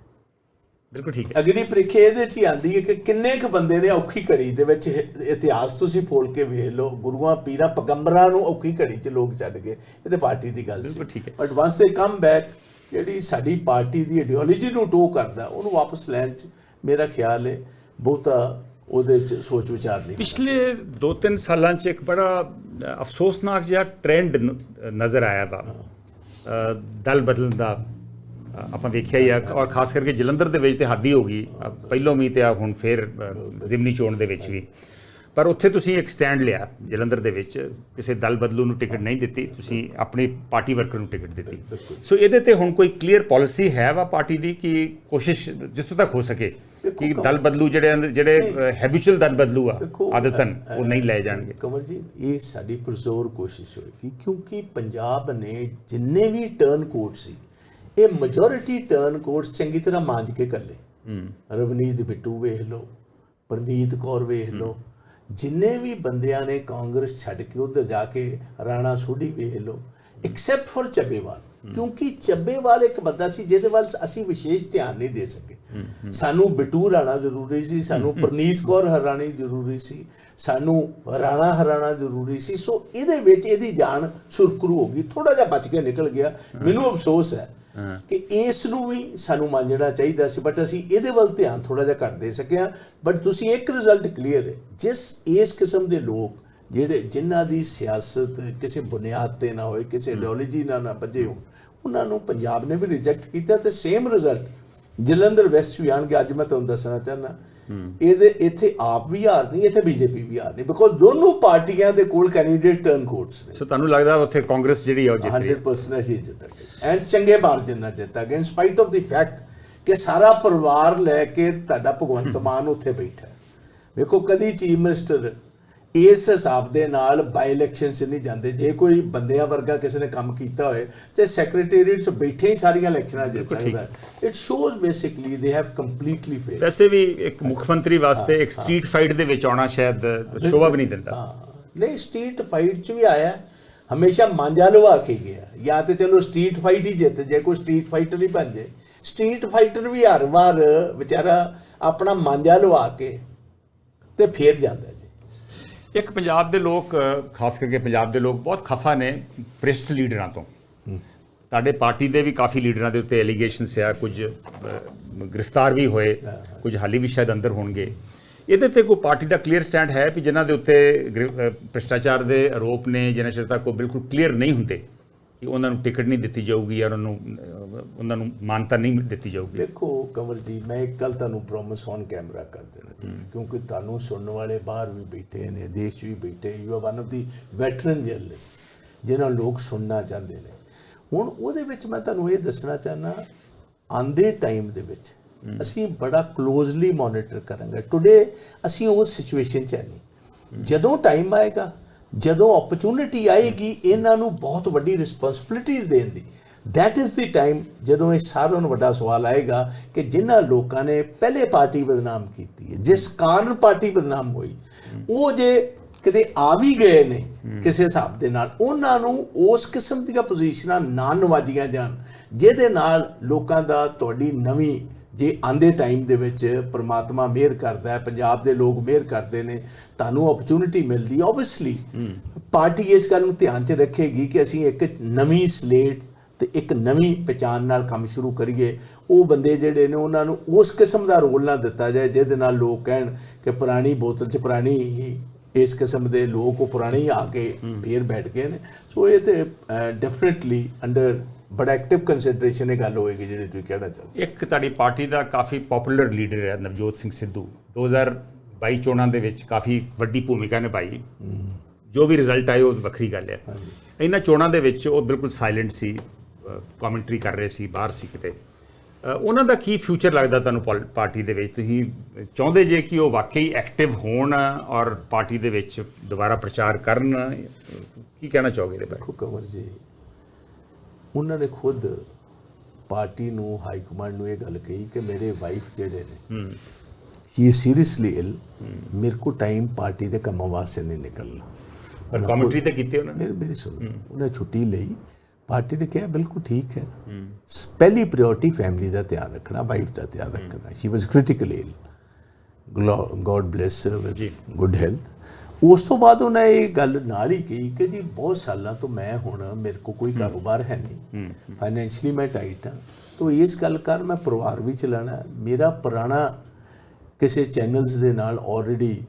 ਬਿਲਕੁਲ ਠੀਕ ਹੈ। ਅਗਨੀ ਪ੍ਰੀਖਿਆ ਇਹਦੇ ਚ ਹੀ ਆਂਦੀ ਹੈ ਕਿ ਕਿੰਨੇ ਕੁ ਬੰਦੇ ਨੇ ਔਖੀ ਘੜੀ ਦੇ ਵਿੱਚ ਇਤਿਹਾਸ ਤੁਸੀਂ ਫੋਲ ਕੇ ਵੇਖ ਲਓ ਗੁਰੂਆਂ ਪੀਰਾਂ ਪਗੰਬਰਾਂ ਨੂੰ ਔਖੀ ਘੜੀ 'ਚ ਲੋਕ ਛੱਡ ਗਏ। ਇਹ ਤੇ ਪਾਰਟੀ ਦੀ ਗੱਲ ਸੀ। ਬਿਲਕੁਲ ਠੀਕ ਹੈ। ਬਟ ਵਾਂਸ ਦੇ ਕਮ ਬੈਕ ਜਿਹੜੀ ਸਾਡੀ ਪਾਰਟੀ ਦੀ ਆਈਡੀਓਲੋਜੀ ਨੂੰ ਟੋ ਕਰਦਾ ਉਹਨੂੰ ਵਾਪਸ ਲੈਣ 'ਚ ਮੇਰਾ ਖਿਆਲ ਹੈ ਬਹੁਤਾ ਉਹਦੇ 'ਚ ਸੋਚ ਵਿਚਾਰ ਨਹੀਂ ਪਿਛਲੇ 2-3 ਸਾਲਾਂ 'ਚ ਇੱਕ ਬੜਾ ਅਫਸੋਸਨਾਕ ਜਿਹਾ ਟ੍ਰੈਂਡ ਨਜ਼ਰ ਆਇਆ ਵਾ। ਅ, ਦਲ ਬਦਲਣ ਦਾ ਆਪਾਂ ਦੇਖਿਆ ਹੀ ਆ ਔਰ ਖਾਸ ਕਰਕੇ ਜਲੰਧਰ ਦੇ ਵਿੱਚ ਤੇ ਹੱਦ ਹੀ ਗਈ। ਪਹਿਲੋਂ ਵੀ ਤੇ ਆ ਹੁਣ ਫੇਰ ਜ਼ਿਮਨੀ ਚੋਣ ਦੇ ਵਿੱਚ ਵੀ। ਪਰ ਉੱਥੇ ਤੁਸੀਂ ਇੱਕ ਸਟੈਂਡ ਲਿਆ ਜਲੰਧਰ ਦੇ ਵਿੱਚ ਕਿਸੇ ਦਲ ਬਦਲੂ ਨੂੰ ਟਿਕਟ ਨਹੀਂ ਦਿੱਤੀ ਤੁਸੀਂ ਆਪਣੀ ਪਾਰਟੀ ਵਰਕਰ ਨੂੰ ਟਿਕਟ ਦਿੱਤੀ। ਸੋ ਇਹਦੇ ਤੇ ਹੁਣ ਕੋਈ ਕਲੀਅਰ ਪਾਲਿਸੀ ਹੈ ਵਾ ਪਾਰਟੀ ਦੀ ਕਿ ਕੋਸ਼ਿਸ਼ ਜਿੱਥੋਂ ਤੱਕ ਹੋ ਸਕੇ ਕਿ ਦਲ ਬਦਲੂ ਜਿਹੜੇ ਜਿਹੜੇ ਹੈਬਿਚੁਅਲ ਦਲ ਬਦਲੂ ਆ ਆਦਤਨ ਉਹ ਨਹੀਂ ਲਏ ਜਾਣਗੇ। ਕਮਲ ਜੀ ਇਹ ਸਾਡੀ ਪੁਰਜ਼ੋਰ ਕੋਸ਼ਿਸ਼ ਹੋਏਗੀ ਕਿਉਂਕਿ ਪੰਜਾਬ ਨੇ ਜਿੰਨੇ ਵੀ ਟਰਨ ਕੋਡ ਸੀ ਇਹ ਮੈਜੋਰਿਟੀ ਟਰਨ ਕੋਡਸ ਚੰਗੀ ਤਰ੍ਹਾਂ ਮਾਂਜ ਕੇ ਕਰ ਲਏ। ਰਵਨੀਤ ਬਿੱਟੂ ਵੇਖ ਲਓ ਪਰਨੀਤ ਕੌਰ ਵੇਖ ਲਓ ਜਿੰਨੇ ਵੀ ਬੰਦਿਆਂ ਨੇ ਕਾਂਗਰਸ ਛੱਡ ਕੇ ਉਧਰ ਜਾ ਕੇ ਰਾਣਾ ਸੋਢੀ ਵੇਖ ਲਓ ਐਕਸੈਪਟ ਫॉर ਚੱਬੇਵਾਲ। ਕਿਉਂਕਿ ਚੱਬੇਵਾਲ ਇੱਕ ਬੰਦਾ ਸੀ ਜਿਹਦੇ ਵੱਲ ਅਸੀਂ ਵਿਸ਼ੇਸ਼ ਧਿਆਨ ਨਹੀਂ ਦੇ ਸਕੇ। ਸਾਨੂੰ ਬਿੱਟੂ ਰਾਣਾ ਜ਼ਰੂਰੀ ਸੀ ਸਾਨੂੰ ਪ੍ਰਨੀਤ ਕੌਰ ਹਰਾਣੀ ਜ਼ਰੂਰੀ ਸੀ ਸਾਨੂੰ ਰਾਣਾ ਹਰਾਣਾ ਜ਼ਰੂਰੀ ਸੀ। ਸੋ ਇਹਦੇ ਵਿੱਚ ਇਹਦੀ ਜਾਨ ਸੁਰਖਰੂ ਹੋ ਗਈ ਥੋੜਾ ਜਿਹਾ ਬਚ ਕੇ ਨਿਕਲ ਗਿਆ। ਮੈਨੂੰ ਅਫਸੋਸ ਹੈ ਕਿ ਇਸ ਨੂੰ ਵੀ ਸਾਨੂੰ ਮੰਨਣਾ ਚਾਹੀਦਾ ਸੀ ਬਟ ਅਸੀਂ ਇਹਦੇ ਵੱਲ ਧਿਆਨ ਥੋੜਾ ਜਿਹਾ ਘੱਟ ਦੇ ਸਕਿਆ। ਬਟ ਤੁਸੀਂ ਇੱਕ ਰਿਜ਼ਲਟ ਕਲੀਅਰ ਹੈ, ਜਿਸ ਇਸ ਕਿਸਮ ਦੇ ਲੋਕ ਜਿਹੜੇ ਜਿਨ੍ਹਾਂ ਦੀ ਸਿਆਸਤ ਕਿਸੇ ਬੁਨਿਆਦ ਤੇ ਨਾ ਹੋਏ, ਕਿਸੇ ਆਈਡੀਓਲੋਜੀ ਨਾਲ ਨਾ ਬੱਝੇ ਹੋਣ, ਉਹਨਾਂ ਨੂੰ ਪੰਜਾਬ ਨੇ ਵੀ ਰਿਜੈਕਟ ਕੀਤਾ ਤੇ ਸੇਮ ਰਿਜ਼ਲਟ ਜਲੰਧਰ ਵੈਸਟ ਵੀ ਆਣਗੇ ਅੱਜ ਮੈਂ ਤੁਹਾਨੂੰ ਦੱਸਣਾ ਚਾਹੁੰਦਾ। ਇਹਦੇ ਇੱਥੇ ਆਪ ਵੀ ਹਾਰ ਨਹੀਂ ਇੱਥੇ ਬੀਜੇਪੀ ਵੀ ਹਾਰ ਨਹੀਂ ਬਿਕੋਜ਼ ਦੋਨੋਂ ਪਾਰਟੀਆਂ ਦੇ ਕੋਲ ਕੈਂਡੀਡੇਟ ਟਰਨ ਕੋਡਸ ਨੇ। ਸੋ ਤੁਹਾਨੂੰ ਲੱਗਦਾ ਉੱਥੇ ਕਾਂਗਰਸ ਜਿਹੜੀ ਆ ਉਹ ਜਿੱਤ ਰਹੀ ਹੈ? 100% ਅਸੀਂ ਜਿੱਤਾਂਗੇ ਐਂਡ ਚੰਗੇ ਮਾਰਜਨ ਨਾਲ ਜਿੱਤਾਂਗੇ ਇਨ ਸਪਾਈਟ ਆਫ ਦੀ ਫੈਕਟ ਕਿ ਸਾਰਾ ਪਰਿਵਾਰ ਲੈ ਕੇ ਤੁਹਾਡਾ ਭਗਵੰਤ ਮਾਨ ਉੱਥੇ ਬੈਠਾ ਵੇਖੋ ਕਦੀ ਚੀਫ ਮਿਨਿਸਟਰ ਇਸ ਹਿਸਾਬ ਦੇ ਨਾਲ ਬਾਈ ਇਲੈਕਸ਼ਨ 'ਚ ਨਹੀਂ ਜਾਂਦੇ। ਜੇ ਕੋਈ ਬੰਦਿਆਂ ਵਰਗਾ ਕਿਸੇ ਨੇ ਕੰਮ ਕੀਤਾ ਹੋਏ ਤੇ ਸੈਕਟਰੀਏਟ 'ਚ ਬੈਠੇ ਹੀ ਸਾਰੀਆਂ ਇਲੈਕਸ਼ਨਾਂ ਜਿੱਤ। ਸਕਦਾ it shows basically they have completely fail ਵੈਸੇ ਵੀ ਇੱਕ ਮੁੱਖ ਮੰਤਰੀ ਵਾਸਤੇ ਇੱਕ ਸਟਰੀਟ ਫਾਈਟ ਦੇ ਵਿੱਚ ਆਉਣਾ ਸ਼ਾਇਦ ਸ਼ੋਭਾ ਵੀ ਨਹੀਂ ਦਿੰਦਾ। ਹਾਂ ਨਹੀਂ ਸਟਰੀਟ ਫਾਈਟ 'ਚ ਵੀ ਆਇਆ। ਹਮੇਸ਼ਾ ਮਾਂਜਾ ਲਵਾ ਕੇ ਗਿਆ। ਜਾਂ ਤੇ ਚਲੋ ਸਟਰੀਟ ਫਾਈਟ ਹੀ ਜਿੱਤ। ਜੇ ਕੋਈ ਸਟਰੀਟ ਫਾਈਟਰ ਨਹੀਂ ਬਣ ਜੇ। ਸਟਰੀਟ ਫਾਈਟਰ ਵੀ ਹਰ ਵਾਰ ਵਿਚਾਰਾ ਆਪਣਾ ਮਾਂਜਾ ਲਵਾ ਕੇ ਤੇ ਫੇਰ ਜਾਂਦਾ ਇੱਕ ਪੰਜਾਬ ਦੇ ਲੋਕ ਖਾਸ ਕਰਕੇ ਪੰਜਾਬ ਦੇ ਲੋਕ ਬਹੁਤ ਖਫਾ ਨੇ ਭ੍ਰਿਸ਼ਟ ਲੀਡਰਾਂ ਤੋਂ। ਤੁਹਾਡੇ ਪਾਰਟੀ ਦੇ ਵੀ ਕਾਫੀ ਲੀਡਰਾਂ ਦੇ ਉੱਤੇ ਐਲੀਗੇਸ਼ਨਸ ਆ ਕੁਝ ਗ੍ਰਿਫਤਾਰ ਵੀ ਹੋਏ ਕੁਝ ਹਾਲੀ ਵੀ ਸ਼ਾਇਦ ਅੰਦਰ ਹੋਣਗੇ। ਇਹਦੇ ਤੇ ਕੋਈ ਪਾਰਟੀ ਦਾ ਕਲੀਅਰ ਸਟੈਂਡ ਹੈ ਵੀ ਜਿਨ੍ਹਾਂ ਦੇ ਉੱਤੇ ਭ੍ਰਿਸ਼ਟਾਚਾਰ ਦੇ ਆਰੋਪ ਨੇ ਜਿਨ੍ਹਾਂ ਚਿਰ ਤੱਕ ਉਹ ਬਿਲਕੁਲ ਕਲੀਅਰ ਨਹੀਂ ਹੁੰਦੇ। ਕਿ ਉਹਨਾਂ ਨੂੰ ਟਿਕਟ ਨਹੀਂ ਦਿੱਤੀ ਜਾਊਗੀ ਉਹਨਾਂ ਨੂੰ ਉਹਨਾਂ ਨੂੰ ਮਾਨਤਾ ਨਹੀਂ ਦਿੱਤੀ ਜਾਊਗੀ। ਦੇਖੋ ਕੰਵਰ ਜੀ ਮੈਂ ਇੱਕ ਗੱਲ ਤੁਹਾਨੂੰ ਪ੍ਰੋਮਿਸ ਔਨ ਕੈਮਰਾ ਕਰ ਦੇਣਾ। ਕਿਉਂਕਿ ਤੁਹਾਨੂੰ ਸੁਣਨ ਵਾਲੇ ਬਾਹਰ ਵੀ ਬੈਠੇ ਨੇ ਦੇਸ਼ ਵੀ ਬੈਠੇ you are one of the veteran journalist ਜਿਹਨਾਂ ਲੋਕ ਸੁਣਨਾ ਚਾਹੁੰਦੇ ਨੇ। ਹੁਣ ਉਹਦੇ ਵਿੱਚ ਮੈਂ ਤੁਹਾਨੂੰ ਇਹ ਦੱਸਣਾ ਚਾਹਨਾ ਆਂਦੇ ਟਾਈਮ ਦੇ ਵਿੱਚ ਅਸੀਂ ਬੜਾ ਕਲੋਜ਼ਲੀ ਮੋਨੀਟਰ ਕਰਾਂਗੇ। ਟੁਡੇ ਅਸੀਂ ਉਸ ਸਿਚੁਏਸ਼ਨ 'ਚ ਹੈ ਨਹੀਂ। ਜਦੋਂ ਟਾਈਮ ਆਏਗਾ ਜਦੋਂ ਓਪਰਚੁਨਿਟੀ ਆਏਗੀ, ਇਹਨਾਂ ਨੂੰ ਬਹੁਤ ਵੱਡੀ ਰਿਸਪੌਂਸਿਬਿਲਿਟੀਆਂ ਦੇਣ ਦੀ। ਦੈਟ ਇਜ਼ ਦੀ ਟਾਈਮ ਜਦੋਂ ਇਹ ਸਾਰਿਆਂ ਨੂੰ ਵੱਡਾ ਸਵਾਲ ਆਏਗਾ ਕਿ ਜਿਨ੍ਹਾਂ ਲੋਕਾਂ ਨੇ ਪਹਿਲੇ ਪਾਰਟੀ ਬਦਨਾਮ ਕੀਤੀ ਹੈ, ਜਿਸ ਕਾਰਨ ਪਾਰਟੀ ਬਦਨਾਮ ਹੋਈ, ਉਹ ਜੇ ਕਿਤੇ ਆ ਵੀ ਗਏ ਨੇ ਕਿਸੇ ਹਿਸਾਬ ਦੇ ਨਾਲ, ਉਹਨਾਂ ਨੂੰ ਉਸ ਕਿਸਮ ਦੀਆਂ ਪੋਜੀਸ਼ਨਾਂ ਨਾ ਨਵਾਜੀਆਂ ਜਾਣ, ਜਿਹਦੇ ਨਾਲ ਲੋਕਾਂ ਦਾ ਤੁਹਾਡੀ ਨਵੀਂ ਜੇ ਆਂਦੇ ਟਾਈਮ ਦੇ ਵਿੱਚ ਪ੍ਰਮਾਤਮਾ ਮਿਹਰ ਕਰਦਾ ਹੈ ਪੰਜਾਬ ਦੇ ਲੋਕ ਮਿਹਰ ਕਰਦੇ ਨੇ ਤੁਹਾਨੂੰ ਓਪਰਚੁਨਿਟੀ ਮਿਲਦੀ ਹੈ ਆਬਵੀਅਸਲੀ ਪਾਰਟੀ ਇਸ ਗੱਲ ਨੂੰ ਧਿਆਨ 'ਚ ਰੱਖੇਗੀ ਕਿ ਅਸੀਂ ਇੱਕ ਨਵੀਂ ਸਲੇਟ ਤੇ ਇੱਕ ਨਵੀਂ ਪਛਾਣ ਨਾਲ ਕੰਮ ਸ਼ੁਰੂ ਕਰੀਏ। ਉਹ ਬੰਦੇ ਜਿਹੜੇ ਨੇ ਉਹਨਾਂ ਨੂੰ ਉਸ ਕਿਸਮ ਦਾ ਰੋਲ ਨਾ ਦਿੱਤਾ ਜਾਏ ਜਿਹਦੇ ਨਾਲ ਲੋਕ ਕਹਿਣ ਕਿ ਪੁਰਾਣੀ ਬੋਤਲ 'ਚ ਪੁਰਾਣੀ ਇਸ ਕਿਸਮ ਦੇ ਲੋਕ ਉਹ ਪੁਰਾਣੇ ਆ ਕੇ ਫੇਰ ਬੈਠ ਗਏ ਨੇ। ਸੋ ਇਹ ਤੇ ਡੈਫੀਨਿਟਲੀ ਅੰਡਰ ਬੜਾ ਐਕਟਿਵ ਕੰਸੀਡਰੇਸ਼ਨ ਇਹ ਗੱਲ ਹੋਏਗੀ ਜਿਹੜੀ ਤੁਸੀਂ ਕਹਿਣਾ ਚਾਹੁੰਦੇ ਇੱਕ ਤੁਹਾਡੀ ਪਾਰਟੀ ਦਾ ਕਾਫੀ ਪਪੂਲਰ ਲੀਡਰ ਹੈ ਨਵਜੋਤ ਸਿੰਘ ਸਿੱਧੂ। 2022 ਚੋਣਾਂ ਦੇ ਵਿੱਚ ਕਾਫੀ ਵੱਡੀ ਭੂਮਿਕਾ ਨਿਭਾਈ। ਜੋ ਵੀ ਰਿਜ਼ਲਟ ਆਏ ਉਹ ਵੱਖਰੀ ਗੱਲ ਹੈ। ਇਹਨਾਂ ਚੋਣਾਂ ਦੇ ਵਿੱਚ ਉਹ ਬਿਲਕੁਲ ਸਾਇਲੈਂਟ ਸੀ ਕਮੈਂਟਰੀ ਕਰ ਰਹੇ ਸੀ ਬਾਹਰ ਸੀ ਕਿਤੇ। ਉਹਨਾਂ ਦਾ ਕੀ ਫਿਊਚਰ ਲੱਗਦਾ ਤੁਹਾਨੂੰ ਪਾਰਟੀ ਦੇ ਵਿੱਚ? ਤੁਸੀਂ ਚਾਹੁੰਦੇ ਜੇ ਕਿ ਉਹ ਵਾਕਈ ਐਕਟਿਵ ਹੋਣ ਔਰ ਪਾਰਟੀ ਦੇ ਵਿੱਚ ਦੁਬਾਰਾ ਪ੍ਰਚਾਰ ਕਰਨ? ਕੀ ਕਹਿਣਾ ਚਾਹੋਗੇ ਇਹਦੇ ਬਾਰੇ? ਕੰਵਰ ਜੀ ਉਹਨਾਂ ਨੇ ਖੁਦ ਪਾਰਟੀ ਨੂੰ ਹਾਈ ਕਮਾਂਡ ਨੂੰ ਇਹ ਗੱਲ ਕਹੀ ਕਿ ਮੇਰੇ ਵਾਈਫ ਜਿਹੜੇ ਨੇ ਹੀ। ਸੀਰੀਅਸਲੀ ਇਲ ਮੇਰੇ ਕੋ ਟਾਈਮ ਪਾਰਟੀ ਦੇ ਕੰਮਾਂ ਵਾਸਤੇ ਨਹੀਂ ਨਿਕਲਣਾ। ਪਰ ਕਮੈਂਟਰੀ ਤਾਂ ਕੀਤੀ ਉਹਨਾਂ ਨੇ। ਮੇਰੀ ਸੁਣੋ। ਉਹਨੇ ਛੁੱਟੀ ਲਈ। ਪਾਰਟੀ ਨੇ ਕਿਹਾ ਬਿਲਕੁਲ ਠੀਕ ਹੈ। ਪਹਿਲੀ ਪ੍ਰਾਇੋਰਟੀ ਫੈਮਿਲੀ ਦਾ ਧਿਆਨ ਰੱਖਣਾ ਵਾਈਫ ਦਾ ਧਿਆਨ ਰੱਖਣਾ। She was critically ill god bless with good health ਉਸ ਤੋਂ ਬਾਅਦ ਉਹਨੇ ਇਹ ਗੱਲ ਨਾਲ ਹੀ ਕਹੀ ਕਿ ਜੀ ਬਹੁਤ ਸਾਲਾਂ ਤੋਂ ਮੈਂ ਹੁਣ ਮੇਰੇ ਕੋ ਕੋਈ ਕਾਰੋਬਾਰ ਹੈ ਨਹੀਂ। ਫਾਈਨੈਂਸ਼ਲੀ ਮੈਂ ਟਾਈਟ ਹਾਂ। ਤੋ ਇਸ ਗੱਲ ਕਰ ਮੈਂ ਪਰਿਵਾਰ ਵੀ ਚਲਾਣਾ। ਮੇਰਾ ਪੁਰਾਣਾ ਕਿਸੇ ਚੈਨਲਸ ਦੇ ਨਾਲ ਆਲਰੇਡੀ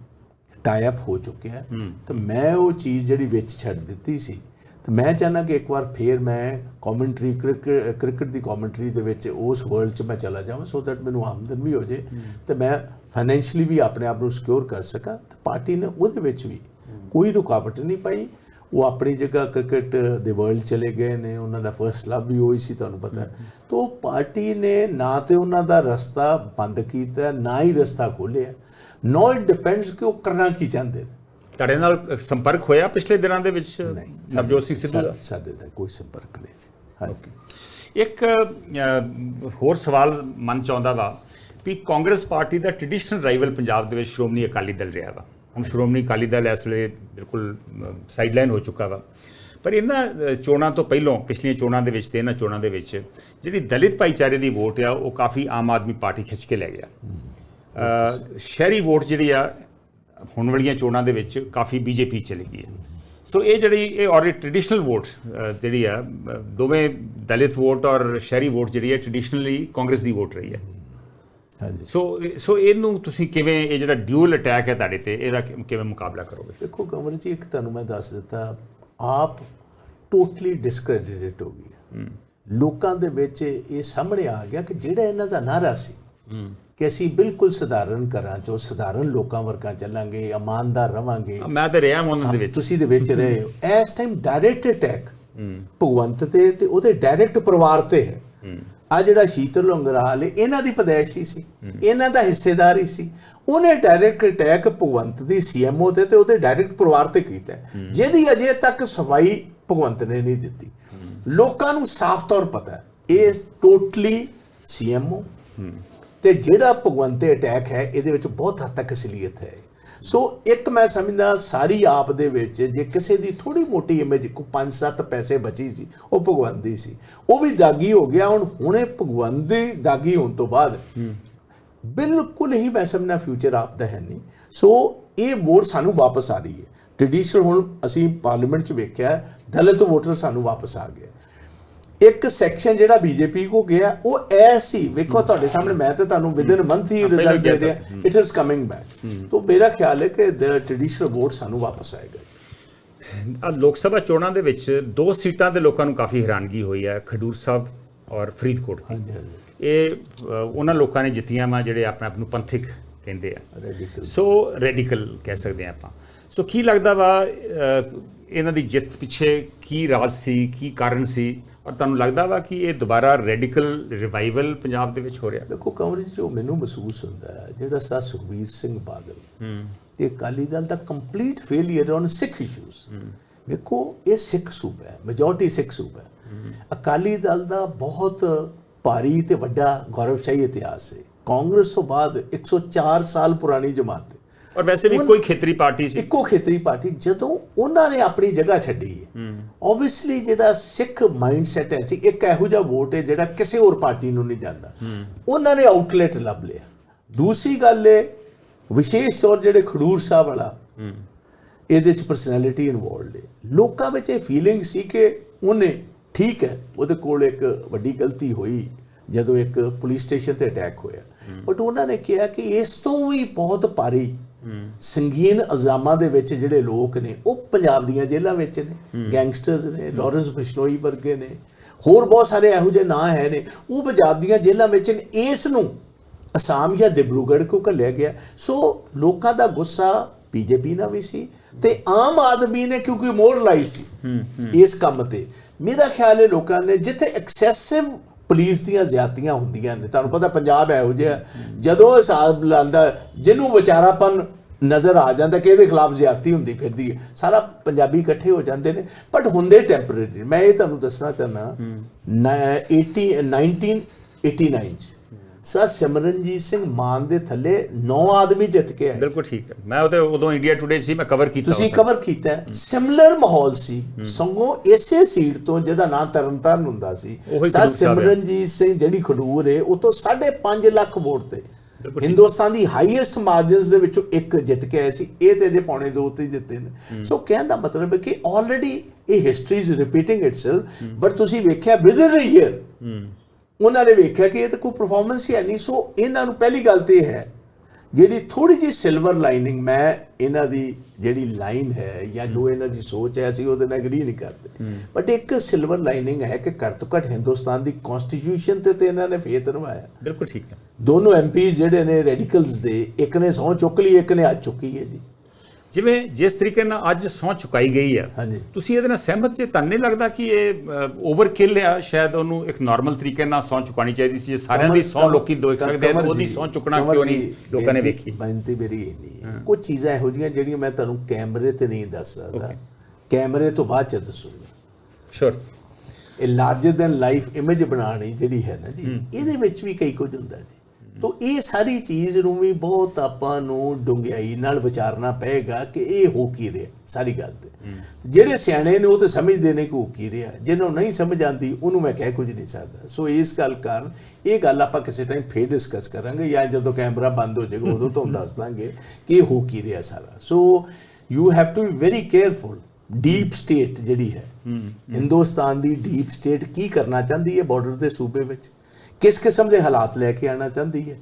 ਟਾਈ ਅਪ ਹੋ ਚੁੱਕਿਆ ਹੈ। ਤੇ ਮੈਂ ਉਹ ਚੀਜ਼ ਜਿਹੜੀ ਵਿੱਚ ਛੱਡ ਦਿੱਤੀ ਸੀ ਤੇ ਮੈਂ ਚਾਹਨਾ ਕਿ ਇੱਕ ਵਾਰ ਫੇਰ ਮੈਂ ਕਮੈਂਟਰੀ ਕ੍ਰਿਕਟ ਦੀ ਕਮੈਂਟਰੀ ਦੇ ਵਿੱਚ ਉਸ ਵਰਲਡ 'ਚ ਮੈਂ ਚਲਾ ਜਾਵਾਂ ਸੋ ਦੈਟ ਮੈਨੂੰ ਆਮਦਨ ਵੀ ਹੋ ਜੇ ਤੇ ਮੈਂ ਫਾਈਨੈਂਸ਼ਲੀ ਵੀ ਆਪਣੇ ਆਪ ਨੂੰ ਸਿਕਿਉਰ ਕਰ ਸਕਾਂ ਤੇ ਪਾਰਟੀ ਨੇ ਉਹਦੇ ਵਿੱਚ ਵੀ ਕੋਈ ਰੁਕਾਵਟ ਨਹੀਂ ਪਾਈ। ਉਹ ਆਪਣੀ ਜਗ੍ਹਾ ਕ੍ਰਿਕਟ ਦੇ ਵਰਲਡ ਚਲੇ ਗਏ ਨੇ, ਉਹਨਾਂ ਦਾ ਫਰਸਟ ਲਵ ਵੀ ਉਹੀ ਸੀ, ਤੁਹਾਨੂੰ ਪਤਾ ਹੈ। ਤੋਂ ਪਾਰਟੀ ਨੇ ਨਾ ਤੇ ਉਹਨਾਂ ਦਾ ਰਸਤਾ ਬੰਦ ਕੀਤਾ, ਨਾ ਹੀ ਰਸਤਾ ਖੋਲਿਆ ਨੋ ਇਟ ਡਿਪੈਂਡਸ ਕਿ ਉਹ ਕਰਨਾ ਕੀ ਚਾਹੁੰਦੇ ਨੇ। ਤੁਹਾਡੇ ਨਾਲ ਸੰਪਰਕ ਹੋਇਆ ਪਿਛਲੇ ਦਿਨਾਂ ਦੇ ਵਿੱਚ? ਨਵਜੋਤ ਸਿੰਘ ਸਿੱਧੂ ਦਾ? ਸਾਡੇ ਦਾ ਕੋਈ ਸੰਪਰਕ ਨਹੀਂ ਜੀ। ਹਾਂਜੀ। ਇੱਕ ਹੋਰ ਸਵਾਲ ਮਨ ਚ ਆਉਂਦਾ ਵਾ ਵੀ ਕਾਂਗਰਸ ਪਾਰਟੀ ਦਾ ਟ੍ਰੈਡੀਸ਼ਨਲ ਰਾਈਵਲ ਪੰਜਾਬ ਦੇ ਵਿੱਚ ਸ਼੍ਰੋਮਣੀ ਅਕਾਲੀ ਦਲ ਰਿਹਾ ਵਾ। ਹੁਣ ਸ਼੍ਰੋਮਣੀ ਅਕਾਲੀ ਦਲ ਇਸ ਵੇਲੇ ਬਿਲਕੁਲ ਸਾਈਡਲਾਈਨ ਹੋ ਚੁੱਕਾ ਵਾ। ਪਰ ਇਹਨਾਂ ਚੋਣਾਂ ਤੋਂ ਪਹਿਲਾਂ ਪਿਛਲੀਆਂ ਚੋਣਾਂ ਦੇ ਵਿੱਚ ਤੇ ਇਹਨਾਂ ਚੋਣਾਂ ਦੇ ਵਿੱਚ ਜਿਹੜੀ ਦਲਿਤ ਭਾਈਚਾਰੇ ਦੀ ਵੋਟ ਆ ਉਹ ਕਾਫੀ ਆਮ ਆਦਮੀ ਪਾਰਟੀ ਖਿੱਚ ਕੇ ਲੈ ਗਿਆ। ਸ਼ਹਿਰੀ ਵੋਟ ਜਿਹੜੀ ਆ ਹੁਣ ਵਾਲੀਆਂ ਚੋਣਾਂ ਦੇ ਵਿੱਚ ਕਾਫੀ ਬੀਜੇਪੀ ਚਲੀ ਗਈ ਹੈ। ਸੋ ਇਹ ਜਿਹੜੀ ਇਹ ਔਰ ਟ੍ਰੈਡੀਸ਼ਨਲ ਵੋਟ ਜਿਹੜੀ ਆ ਦੋਵੇਂ ਦਲਿਤ ਵੋਟ ਔਰ ਸ਼ਹਿਰੀ ਵੋਟ ਜਿਹੜੀ ਹੈ ਟ੍ਰੈਡੀਸ਼ਨਲੀ ਕਾਂਗਰਸ ਦੀ ਵੋਟ ਰਹੀ ਹੈ। ਹਾਂਜੀ। ਸੋ ਸੋ ਇਹਨੂੰ ਤੁਸੀਂ ਕਿਵੇਂ ਇਹ ਜਿਹੜਾ ਡਿਊਅਲ ਅਟੈਕ ਹੈ ਤੁਹਾਡੇ ਤੇ ਇਹਦਾ ਕਿਵੇਂ ਮੁਕਾਬਲਾ ਕਰੋਗੇ? ਦੇਖੋ ਕਮਰ ਜੀ ਇੱਕ ਤੁਹਾਨੂੰ ਮੈਂ ਦੱਸ ਦਿੱਤਾ ਆਪ ਟੋਟਲੀ ਡਿਸਕ੍ਰੈਡਿਟਡ ਹੋ ਗਈ ਲੋਕਾਂ ਦੇ ਵਿੱਚ ਇਹ ਸਾਹਮਣੇ ਆ ਗਿਆ ਕਿ ਜਿਹੜਾ ਇਹਨਾਂ ਦਾ ਨਾਰਾ ਸੀ ਕਿ ਅਸੀਂ ਬਿਲਕੁਲ ਸਧਾਰਨ ਘਰਾਂ ਚੋਂ ਸਧਾਰਨ ਲੋਕਾਂ ਵਰਗਾ ਚੱਲਾਂਗੇ ਇਮਾਨਦਾਰ ਰਵਾਂਗੇ। ਮੈਂ ਤਾਂ ਰਿਹਾ ਉਹਨਾਂ ਦੇ ਵਿੱਚ। ਤੁਸੀਂ ਦੇ ਵਿੱਚ ਰਹੇ ਹੋ। ਇਸ ਟਾਈਮ ਡਾਇਰੈਕਟ ਅਟੈਕ ਭਗਵੰਤ ਤੇ ਤੇ ਉਹਦੇ ਡਾਇਰੈਕਟ ਪਰਿਵਾਰ ਤੇ ਹੈ। ਆ ਜਿਹੜਾ ਸ਼ੀਤਲ ਲੰਗਰਾਲ ਇਹਨਾਂ ਦੀ ਪਦੈਸ਼ੀ ਸੀ। ਇਹਨਾਂ ਦਾ ਹਿੱਸੇਦਾਰ ਹੀ ਸੀ। ਉਹਨੇ ਡਾਇਰੈਕਟ ਅਟੈਕ ਭਗਵੰਤ ਦੀ ਸੀਐਮਓ ਤੇ ਤੇ ਉਹਦੇ ਡਾਇਰੈਕਟ ਪਰਿਵਾਰ ਤੇ ਕੀਤਾ। ਜਿਹਦੀ ਅਜੇ ਤੱਕ ਸਫ਼ਾਈ ਭਗਵੰਤ ਨੇ ਨਹੀਂ ਦਿੱਤੀ। ਲੋਕਾਂ ਨੂੰ ਸਾਫ਼ ਤੌਰ ਪਤਾ ਹੈ ਇਹ ਟੋਟਲੀ ਸੀਐਮਓ ਤੇ ਜਿਹੜਾ ਭਗਵੰਤ ਤੇ ਅਟੈਕ ਹੈ, ਇਹਦੇ ਵਿੱਚ ਬਹੁਤ ਹੱਦ ਤੱਕ ਅਸਲੀਅਤ ਹੈ। ਸੋ ਇੱਕ ਮੈਂ ਸਮਝਦਾ ਸਾਰੀ ਆਪ ਦੇ ਵਿੱਚ ਜੇ ਕਿਸੇ ਦੀ ਥੋੜੀ ਮੋਟੀ ਇਮੇਜ ਕੋ 5-7 ਪੈਸੇ ਬਚੀ ਸੀ, ਉਹ ਭਗਵੰਤ ਦੀ ਸੀ। ਉਹ ਵੀ ਦਾਗੀ ਹੋ ਗਿਆ, ਹੁਣ ਹੁਣੇ ਭਗਵੰਤ ਦੀ ਦਾਗੀ ਹੋਣ ਤੋਂ ਬਾਅਦ। ਬਿਲਕੁਲ ਹੀ ਮੈਂ ਸਮਝਣਾ ਫਿਊਚਰ ਆਪ ਦਾ ਹੈ ਨਹੀਂ। ਸੋ ਇਹ ਵੋਟ ਸਾਨੂੰ ਵਾਪਸ ਆ ਰਹੀ ਹੈ। ਟ੍ਰੈਡੀਸ਼ਨਲ ਹੁਣ ਅਸੀਂ ਪਾਰਲੀਮੈਂਟ 'ਚ ਵੇਖਿਆ, ਦਲਿਤ ਵੋਟਰ ਸਾਨੂੰ ਵਾਪਸ ਆ ਗਿਆ। ਇੱਕ ਸੈਕਸ਼ਨ ਜਿਹੜਾ ਬੀਜੇਪੀ ਕੋ ਗਿਆ ਉਹ ਐਸੀ ਵੇਖੋ ਤੁਹਾਡੇ ਸਾਹਮਣੇ ਮੈਂ ਤੇ ਤੁਹਾਨੂੰ ਵਿਦਨ ਮੰਥ ਹੀ ਰਿਜ਼ਲਟ ਦੇ ਰਿਹਾ। ਇਟ ਇਜ਼ ਕਮਿੰਗ ਬੈਕ ਤੋਂ ਮੇਰਾ ਖਿਆਲ ਹੈ ਕਿ ਦ ਟ੍ਰੈਡੀਸ਼ਨਲ ਵੋਟ ਸਾਨੂੰ ਵਾਪਸ ਆਏਗਾ। ਆ ਲੋਕ ਸਭਾ ਚੋਣਾਂ ਦੇ ਵਿੱਚ ਦੋ ਸੀਟਾਂ ਦੇ ਲੋਕਾਂ ਨੂੰ ਕਾਫੀ ਹੈਰਾਨਗੀ ਹੋਈ ਹੈ ਖਡੂਰ ਸਾਹਿਬ ਔਰ ਫਰੀਦਕੋਟ ਦੀ। ਇਹ ਉਹਨਾਂ ਲੋਕਾਂ ਨੇ ਜਿੱਤੀਆਂ ਵਾ ਜਿਹੜੇ ਆਪਣੇ ਆਪ ਨੂੰ ਪੰਥਕ ਕਹਿੰਦੇ ਆ। ਸੋ ਰੈਡੀਕਲ ਕਹਿ ਸਕਦੇ ਆ ਆਪਾਂ। ਸੋ ਕੀ ਲੱਗਦਾ ਵਾ ਇਹਨਾਂ ਦੀ ਜਿੱਤ ਪਿੱਛੇ ਕੀ ਰਾਜ ਸੀ ਕੀ ਕਾਰਨ ਸੀ? ਔਰ ਤੁਹਾਨੂੰ ਲੱਗਦਾ ਵਾ ਕਿ ਇਹ ਦੁਬਾਰਾ ਰੈਡੀਕਲ ਰਿਵਾਈਵਲ ਪੰਜਾਬ ਦੇ ਵਿੱਚ ਹੋ ਰਿਹਾ? ਦੇਖੋ ਕਵਰੇਜ ਜੋ ਮੈਨੂੰ ਮਹਿਸੂਸ ਹੁੰਦਾ ਹੈ ਜਿਹੜਾ ਸਾ ਸੁਖਬੀਰ ਸਿੰਘ ਬਾਦਲ ਤੇ ਅਕਾਲੀ ਦਲ ਦਾ complete failure on Sikh issues ਵੇਖੋ ਇਹ ਸਿੱਖ ਸੂਬਾ ਹੈ ਮੈਜੋਰਟੀ ਸਿੱਖ ਸੂਬਾ ਹੈ। ਅਕਾਲੀ ਦਲ ਦਾ ਬਹੁਤ ਭਾਰੀ ਤੇ ਵੱਡਾ ਗੌਰਵਸ਼ਾਹੀ ਇਤਿਹਾਸ ਹੈ। ਕਾਂਗਰਸ ਤੋਂ ਬਾਅਦ 104 ਸਾਲ ਪੁਰਾਣੀ ਜਮਾਤ ਹੈ। ਔਰ ਵੈਸੇ ਵੀ ਕੋਈ ਖੇਤਰੀ ਪਾਰਟੀ ਸੀ। ਇੱਕੋ ਖੇਤਰੀ ਪਾਰਟੀ ਜਦੋਂ ਉਹਨਾਂ ਨੇ ਆਪਣੀ ਜਗ੍ਹਾ ਛੱਡੀ ਹੈ ਆਬਵੀਅਸਲੀ ਜਿਹੜਾ ਸਿੱਖ ਮਾਈਂਡਸੈਟ ਹੈ ਸੀ ਇੱਕ ਇਹੋ ਜਿਹਾ ਵੋਟ ਹੈ ਜਿਹੜਾ ਕਿਸੇ ਹੋਰ ਪਾਰਟੀ ਨੂੰ ਨਹੀਂ ਜਾਂਦਾ। ਉਹਨਾਂ ਨੇ ਆਊਟਲੈਟ ਲੱਭ ਲਿਆ। ਦੂਸਰੀ ਗੱਲ ਹੈ ਵਿਸ਼ੇਸ਼ ਤੌਰ ਜਿਹੜੇ ਖਡੂਰ ਸਾਹਿਬ ਵਾਲਾ ਇਹਦੇ ਚ ਪਰਸਨੈਲਿਟੀ ਇਨਵੋਲਡ ਹੈ। ਲੋਕਾਂ ਵਿੱਚ ਇਹ ਫੀਲਿੰਗ ਸੀ ਕਿ ਉਹਨੇ ਠੀਕ ਹੈ ਉਹਦੇ ਕੋਲ ਇੱਕ ਵੱਡੀ ਗਲਤੀ ਹੋਈ ਜਦੋਂ ਇੱਕ ਪੁਲਿਸ ਸਟੇਸ਼ਨ ਤੇ ਅਟੈਕ ਹੋਇਆ। ਬਟ ਉਹਨਾਂ ਨੇ ਕਿਹਾ ਕਿ ਇਸ ਤੋਂ ਵੀ ਬਹੁਤ ਭਾਰੀ ਸੰਗੀਨ ਇਲਜ਼ਾਮਾਂ ਦੇ ਵਿੱਚ ਜਿਹੜੇ ਲੋਕ ਨੇ ਉਹ ਪੰਜਾਬ ਦੀਆਂ ਜੇਲ੍ਹਾਂ ਵਿੱਚ ਨੇ ਗੈਂਗਸਟਰਸ ਨੇ ਲਾਰੈਂਸ ਬਿਸ਼ਨੋਈ ਵਰਗੇ ਨੇ ਹੋਰ ਬਹੁਤ ਸਾਰੇ ਇਹੋ ਜਿਹੇ ਨਾਂ ਹੈ ਨੇ ਉਹ ਪੰਜਾਬ ਦੀਆਂ ਜੇਲ੍ਹਾਂ ਵਿੱਚ ਨੇ। ਇਸ ਨੂੰ ਅਸਾਮ ਜਾਂ ਦਿਬਰੂਗੜ੍ਹ ਕੋ ਘੱਲਿਆ ਗਿਆ? ਸੋ ਲੋਕਾਂ ਦਾ ਗੁੱਸਾ ਬੀਜੇਪੀ ਨਾਲ ਵੀ ਸੀ ਤੇ ਆਮ ਆਦਮੀ ਨੇ ਕਿਉਂਕਿ ਮੋਹਰ ਲਾਈ ਸੀ ਇਸ ਕੰਮ ਤੇ? ਮੇਰਾ ਖਿਆਲ ਹੈ ਲੋਕਾਂ ਨੇ ਜਿੱਥੇ ਐਕਸੈਸਿਵ ਪੁਲਿਸ ਦੀਆਂ ਜ਼ਿਆਦਤੀਆਂ ਹੁੰਦੀਆਂ ਨੇ। ਤੁਹਾਨੂੰ ਪਤਾ ਪੰਜਾਬ ਇਹੋ ਜਿਹਾ ਜਦੋਂ ਹਿਸਾਬ ਲਾਂਦਾ ਜਿਹਨੂੰ ਵਿਚਾਰਾਪਨ ਨਜ਼ਰ ਆ ਜਾਂਦਾ ਕਿ ਇਹਦੇ ਖਿਲਾਫ ਜ਼ਿਆਦਤੀ ਹੁੰਦੀ ਫਿਰਦੀ ਹੈ। ਸਾਰਾ ਪੰਜਾਬੀ ਇਕੱਠੇ ਹੋ ਜਾਂਦੇ ਨੇ ਬਟ ਹੁੰਦੇ ਟੈਂਪਰੇਰੀ ਮੈਂ ਇਹ ਤੁਹਾਨੂੰ ਦੱਸਣਾ ਚਾਹਨਾ 80 1989 ਚ ਸਰ ਸਿਮਰਨਜੀਤ ਸਿੰਘ ਮਾਨ ਦੇ ਥੱਲੇ 9 ਆਦਮੀ ਜਿੱਤ ਕੇ ਆਏ ਬਿਲਕੁਲ ਠੀਕ ਹੈ। ਮੈਂ ਉਹਦੇ ਉਦੋਂ ਇੰਡੀਆ ਟੁਡੇ ਸੀ ਮੈਂ ਕਵਰ ਕੀਤਾ ਤੁਸੀਂ ਕਵਰ ਕੀਤਾ। ਸਿਮਿਲਰ ਮਾਹੌਲ ਸੀ। ਸੰਗੋ ਇਸੇ ਸੀਟ ਤੋਂ ਜਿਹਦਾ ਨਾਂ ਤਰਨਤਾਰਨ ਹੁੰਦਾ ਸੀ। ਸਰ। ਸਿਮਰਨਜੀਤ ਸਿੰਘ ਜਿਹੜੀ ਖਡੂਰ ਹੈ ਉਹ ਤੋਂ 5.5 ਲੱਖ ਵੋਟ ਤੇ। ਹਿੰਦੁਸਤਾਨ ਦੀ ਹਾਈਐਸਟ ਮਾਰਜਨਸ ਦੇ ਵਿੱਚੋਂ ਇੱਕ ਜਿੱਤ ਕੇ ਆਏ ਸੀ। ਇਹ ਤੇ ਜੇ ਪੌਣੇ ਦੋ ਤੇ ਜਿੱਤੇ ਨੇ। ਸੋ ਕਹਿਣ ਦਾ ਮਤਲਬ ਹੈ ਕਿ ਆਲਰੇਡੀ ਇਹ history is repeating itself but ਤੁਸੀਂ ਵੇਖਿਆ ਵਿਦਨ ਅ ਈਅਰ ਉਹਨਾਂ ਨੇ ਵੇਖਿਆ ਕਿ ਇਹ ਤਾਂ ਕੋਈ ਪਰਫਾਰਮੈਂਸ ਹੀ ਨਹੀਂ। ਸੋ ਇਹਨਾਂ ਨੂੰ ਪਹਿਲੀ ਗੱਲ ਤੇ ਹੈ ਜਿਹੜੀ ਥੋੜੀ ਜਿਹੀ ਸਿਲਵਰ ਲਾਈਨਿੰਗ ਮੈਂ ਇਹਨਾਂ ਦੀ ਜਿਹੜੀ ਲਾਈਨ ਹੈ ਜਾਂ ਜੋ ਇਹਨਾਂ ਦੀ ਸੋਚ ਹੈ ਅਸੀਂ ਉਹਦੇ ਨਾਲ ਐਗਰੀ ਨਹੀਂ ਕਰਦੇ। ਬਟ ਇੱਕ ਸਿਲਵਰ ਲਾਈਨਿੰਗ ਹੈ ਕਿ ਘੱਟ ਤੋਂ ਘੱਟ ਹਿੰਦੁਸਤਾਨ ਦੀ ਕਨਸਟੀਟਿਊਸ਼ਨ ਤੇ ਤੇ ਇਹਨਾਂ ਨੇ ਫੇਥ ਨਿਭਾਇਆ ਬਿਲਕੁਲ ਠੀਕ ਹੈ। ਦੋਨੋਂ ਐਮਪੀ ਜਿਹੜੇ ਨੇ ਰੈਡੀਕਲਸ ਦੇ ਇੱਕ ਨੇ ਸਹੁੰ ਚੁੱਕ ਲਈ ਇੱਕ ਨੇ ਅੱਜ ਚੁੱਕੀ ਹੈ ਜੀ। ਜਿਵੇਂ ਜਿਸ ਤਰੀਕੇ ਨਾਲ ਅੱਜ ਸਹੁੰ ਚੁਕਾਈ ਗਈ ਹੈ। ਤੁਸੀਂ ਇਹਦੇ ਨਾਲ ਸਹਿਮਤ ਜੇ ਤੁਹਾਨੂੰ ਨਹੀਂ ਲੱਗਦਾ ਕਿ ਇਹ ਓਵਰ ਕਿਲ ਆ? ਸ਼ਾਇਦ ਉਹਨੂੰ ਇੱਕ ਨਾਰਮਲ ਤਰੀਕੇ ਨਾਲ ਸਹੁੰ ਚੁਕਾਣੀ ਚਾਹੀਦੀ ਸੀ। ਜੇ ਸਾਰਿਆਂ ਦੀ ਸਹੁੰ ਲੋਕੀ ਦੇਖ ਸਕਦੇ ਆ ਕਮਰ ਉਹਦੀ ਸਹੁੰ ਚੁੱਕਣਾ ਕਿਉਂ ਨਹੀਂ? ਲੋਕਾਂ ਨੇ ਵੇਖੀ। ਬੇਨਤੀ ਮੇਰੀ ਇਹ ਨਹੀਂ ਹੈ। ਕੁਝ ਚੀਜ਼ਾਂ ਇਹੋ ਜਿਹੀਆਂ ਜਿਹੜੀਆਂ ਮੈਂ ਤੁਹਾਨੂੰ ਕੈਮਰੇ ਤੇ ਨਹੀਂ ਦੱਸ ਸਕਦਾ. ਕੈਮਰੇ ਤੋਂ ਬਾਅਦ ਚ ਦੱਸੂਗਾ। ਸ਼ੋਰ ਇਹ ਲਾਰਜਰ ਦੈਨ ਲਾਈਫ ਇਮੇਜ ਬਣਾਉਣੀ ਜਿਹੜੀ ਹੈ ਨਾ ਜੀ ਇਹਦੇ ਵਿੱਚ ਵੀ ਕਈ ਕੁਝ ਹੁੰਦਾ ਜੀ। ਤੋ ਇਹ ਸਾਰੀ ਚੀਜ਼ ਨੂੰ ਵੀ ਬਹੁਤ ਆਪਾਂ ਨੂੰ ਡੁੰਗਿਆਈ ਨਾਲ ਵਿਚਾਰਨਾ ਪਏਗਾ ਕਿ ਇਹ ਹੋ ਕੀ ਰਿਹਾ ਸਾਰੀ ਗੱਲ ਤੇ। ਜਿਹੜੇ ਸਿਆਣੇ ਨੇ ਉਹ ਤਾਂ ਸਮਝਦੇ ਨੇ ਕਿ ਹੋ ਕੀ ਰਿਹਾ। ਜਿਹਨੂੰ ਨਹੀਂ ਸਮਝ ਆਉਂਦੀ ਉਹਨੂੰ ਮੈਂ ਕਹਿ ਕੁਝ ਨਹੀਂ ਸਕਦਾ। ਸੋ ਇਸ ਗੱਲ ਕਾਰਨ ਇਹ ਗੱਲ ਆਪਾਂ ਕਿਸੇ ਟਾਈਮ ਫੇਰ ਡਿਸਕਸ ਕਰਾਂਗੇ ਜਾਂ ਜਦੋਂ ਕੈਮਰਾ ਬੰਦ ਹੋ ਜਾਏਗਾ ਉਦੋਂ ਤੁਹਾਨੂੰ ਦੱਸ ਦਾਂਗੇ ਕਿ ਇਹ ਹੋ ਕੀ ਰਿਹਾ ਸਾਰਾ। So you have to be very careful deep state ਜਿਹੜੀ ਹੈ ਹਿੰਦੁਸਤਾਨ ਦੀ ਡੀਪ ਸਟੇਟ ਕੀ ਕਰਨਾ ਚਾਹੁੰਦੀ ਹੈ ਬਾਰਡਰ ਦੇ ਸੂਬੇ ਵਿੱਚ? ਕਿਸ ਕਿਸਮ ਦੇ ਹਾਲਾਤ ਲੈ ਕੇ ਆਣਾ ਚਾਹੁੰਦੀ ਹੈ?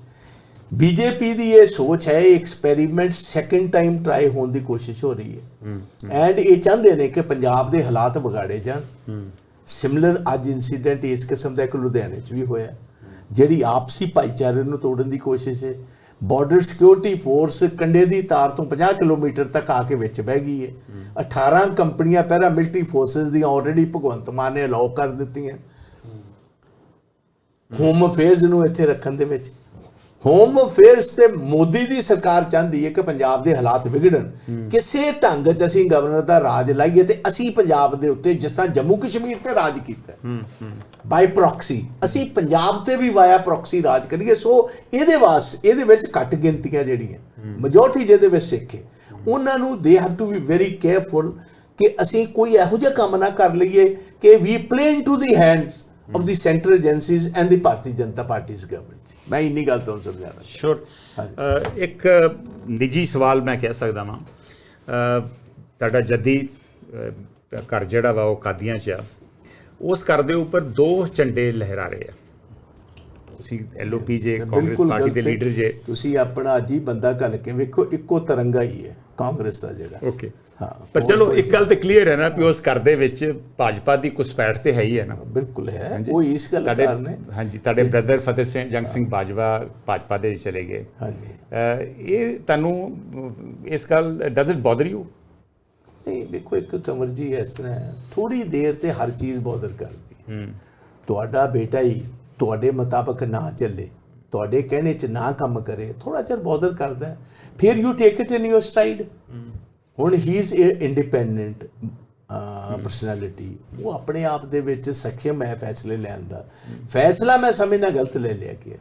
ਬੀਜੇਪੀ ਦੀ ਇਹ ਸੋਚ ਹੈ ਐਕਸਪੈਰੀਮੈਂਟ ਸੈਕੰਡ ਟਾਈਮ ਟਰਾਈ ਹੋਣ ਦੀ ਕੋਸ਼ਿਸ਼ ਹੋ ਰਹੀ ਹੈ। ਐਂਡ ਇਹ ਚਾਹੁੰਦੇ ਨੇ ਕਿ ਪੰਜਾਬ ਦੇ ਹਾਲਾਤ ਵਿਗਾੜੇ ਜਾਣ। ਸਿਮਿਲਰ ਅੱਜ ਇਨਸੀਡੈਂਟ ਇਸ ਕਿਸਮ ਦਾ ਇੱਕ ਲੁਧਿਆਣੇ 'ਚ ਵੀ ਹੋਇਆ। ਜਿਹੜੀ ਆਪਸੀ ਭਾਈਚਾਰੇ ਨੂੰ ਤੋੜਨ ਦੀ ਕੋਸ਼ਿਸ਼ ਹੈ। ਬਾਰਡਰ ਸਿਕਿਉਰਿਟੀ ਫੋਰਸ ਕੰਡੇ ਦੀ ਤਾਰ ਤੋਂ 50 ਕਿਲੋਮੀਟਰ ਤੱਕ ਆ ਕੇ ਵਿੱਚ ਬਹਿ ਗਈ ਹੈ। 18 ਕੰਪਨੀਆਂ ਪੈਰਾ ਮਿਲਟਰੀ ਫੋਰਸਸ ਦੀਆਂ ਆਲਰੇਡੀ ਭਗਵੰਤ ਮਾਨ ਨੇ ਅਲਾਉ ਕਰ ਦਿੱਤੀਆਂ। ਹੋਮ ਅਫੇਅਰਸ ਨੂੰ ਇੱਥੇ ਰੱਖਣ ਦੇ ਵਿੱਚ। ਹੋਮ ਅਫੇਅਰਸ ਤੇ ਮੋਦੀ ਦੀ ਸਰਕਾਰ ਚਾਹੁੰਦੀ ਹੈ ਕਿ ਪੰਜਾਬ ਦੇ ਹਾਲਾਤ ਵਿਗੜਨ। ਕਿਸੇ ਢੰਗ 'ਚ ਅਸੀਂ ਗਵਰਨਰ ਦਾ ਰਾਜ ਲਾਈਏ ਤੇ ਅਸੀਂ ਪੰਜਾਬ ਦੇ ਉੱਤੇ ਜਿਸ ਤਰ੍ਹਾਂ ਜੰਮੂ ਕਸ਼ਮੀਰ ਤੇ ਰਾਜ ਕੀਤਾ। ਬਾਈ ਪ੍ਰੋਕਸੀ ਅਸੀਂ ਪੰਜਾਬ ਤੇ ਵੀ ਵਾਇਆ ਪ੍ਰੋਕਸੀ ਰਾਜ ਕਰੀਏ ਸੋ ਇਹਦੇ ਵਾਸ ਇਹਦੇ ਵਿੱਚ ਘੱਟ ਗਿਣਤੀਆਂ ਜਿਹੜੀਆਂ ਮੈਜੋਰਟੀ ਜਿਹਦੇ ਵਿੱਚ ਸਿੱਖ ਹੈ। ਉਹਨਾਂ ਨੂੰ they have to be very careful ਕਿ ਅਸੀਂ ਕੋਈ ਇਹੋ ਜਿਹਾ ਕੰਮ ਨਾ ਕਰ ਲਈਏ ਕਿ we play into the hands of the central agencies and the Bharatiya Janata party's government ਮੈਂ ਇੰਨੀ ਗੱਲ ਤੁਹਾਨੂੰ ਸਮਝਾਣਾ ਸ਼ੋਰ ਇੱਕ ਨਿੱਜੀ ਸਵਾਲ ਮੈਂ ਕਹਿ ਸਕਦਾ ਵਾਂ। ਤੁਹਾਡਾ ਜੱਦੀ ਘਰ ਜਿਹੜਾ ਵਾ ਉਹ ਕਾਦੀਆਂ 'ਚ ਆ। ਉਸ ਘਰ ਦੇ ਉੱਪਰ ਦੋ ਝੰਡੇ ਲਹਿਰਾ ਰਹੇ ਆ। ਤੁਸੀਂ ਐਲਓਪੀ ਜੇ ਕਾਂਗਰਸ ਪਾਰਟੀ ਦੇ। ਲੀਡਰ ਜੇ। ਤੁਸੀਂ ਆਪਣਾ ਅੱਜ ਹੀ ਬੰਦਾ ਘੱਲ ਕੇ ਵੇਖੋ ਇੱਕੋ ਤਰੰਗਾ ਹੀ ਹੈ ਕਾਂਗਰਸ ਦਾ ਜਿਹੜਾ। ਓਕੇ ਪਰ ਚਲੋ ਇੱਕ ਗੱਲ ਤੇ ਕਲੀਅਰ ਹੈ ਨਾ ਕਿ ਉਸ ਘਰ ਦੇ ਵਿੱਚ ਭਾਜਪਾ ਦੀ ਘੁਸਪੈਠ ਤੇ ਹੈ ਹੀ ਹੈ ਨਾ। ਬਿਲਕੁਲ ਹੈ। ਉਹ ਇਸ ਗੱਲ ਕਾਰਨ ਹੈ। ਹਾਂਜੀ ਤੁਹਾਡੇ ਬ੍ਰਦਰ ਫਤਿਹ ਸਿੰਘ ਜੰਗ ਸਿੰਘ ਬਾਜਵਾ ਭਾਜਪਾ ਦੇ ਚਲੇ ਗਏ। ਹਾਂਜੀ। ਇਹ ਤੁਹਾਨੂੰ ਇਸ ਗੱਲ ਡਸ ਇਟ ਬੋਦਰ ਯੂ ਨਹੀਂ ਦੇਖੋ ਇੱਕ ਕਮਰ ਜੀ ਇਸ ਤਰ੍ਹਾਂ ਥੋੜੀ ਦੇਰ ਤੇ ਹਰ ਚੀਜ਼ ਬੋਦਰ ਕਰਦੀ ਹੈ। ਤੁਹਾਡਾ ਬੇਟਾ ਹੀ ਤੁਹਾਡੇ ਮੁਤਾਬਕ ਨਾ ਚੱਲੇ ਤੁਹਾਡੇ ਕਹਿਣੇ 'ਚ ਨਾ ਕੰਮ ਕਰੇ ਥੋੜਾ ਚਿਰ ਬੋਦਰ ਕਰਦਾ। ਫਿਰ ਯੂ ਟੇਕ ਇਟ ਇਨ ਯੋਰ ਸਟ੍ਰਾਈਡ ਹੁਣ ਹੀ ਇਜ਼ ਇੰਡੀਪੈਂਡੈਂਟ ਪਰਸਨੈਲਿਟੀ ਉਹ ਆਪਣੇ ਆਪ ਦੇ ਵਿੱਚ ਸਖਮ ਹੈ ਫੈਸਲੇ ਲੈਣ ਦਾ। ਫੈਸਲਾ ਮੈਂ ਸਮਝਣਾ ਗਲਤ ਲੈ ਲਿਆ ਗਿਆ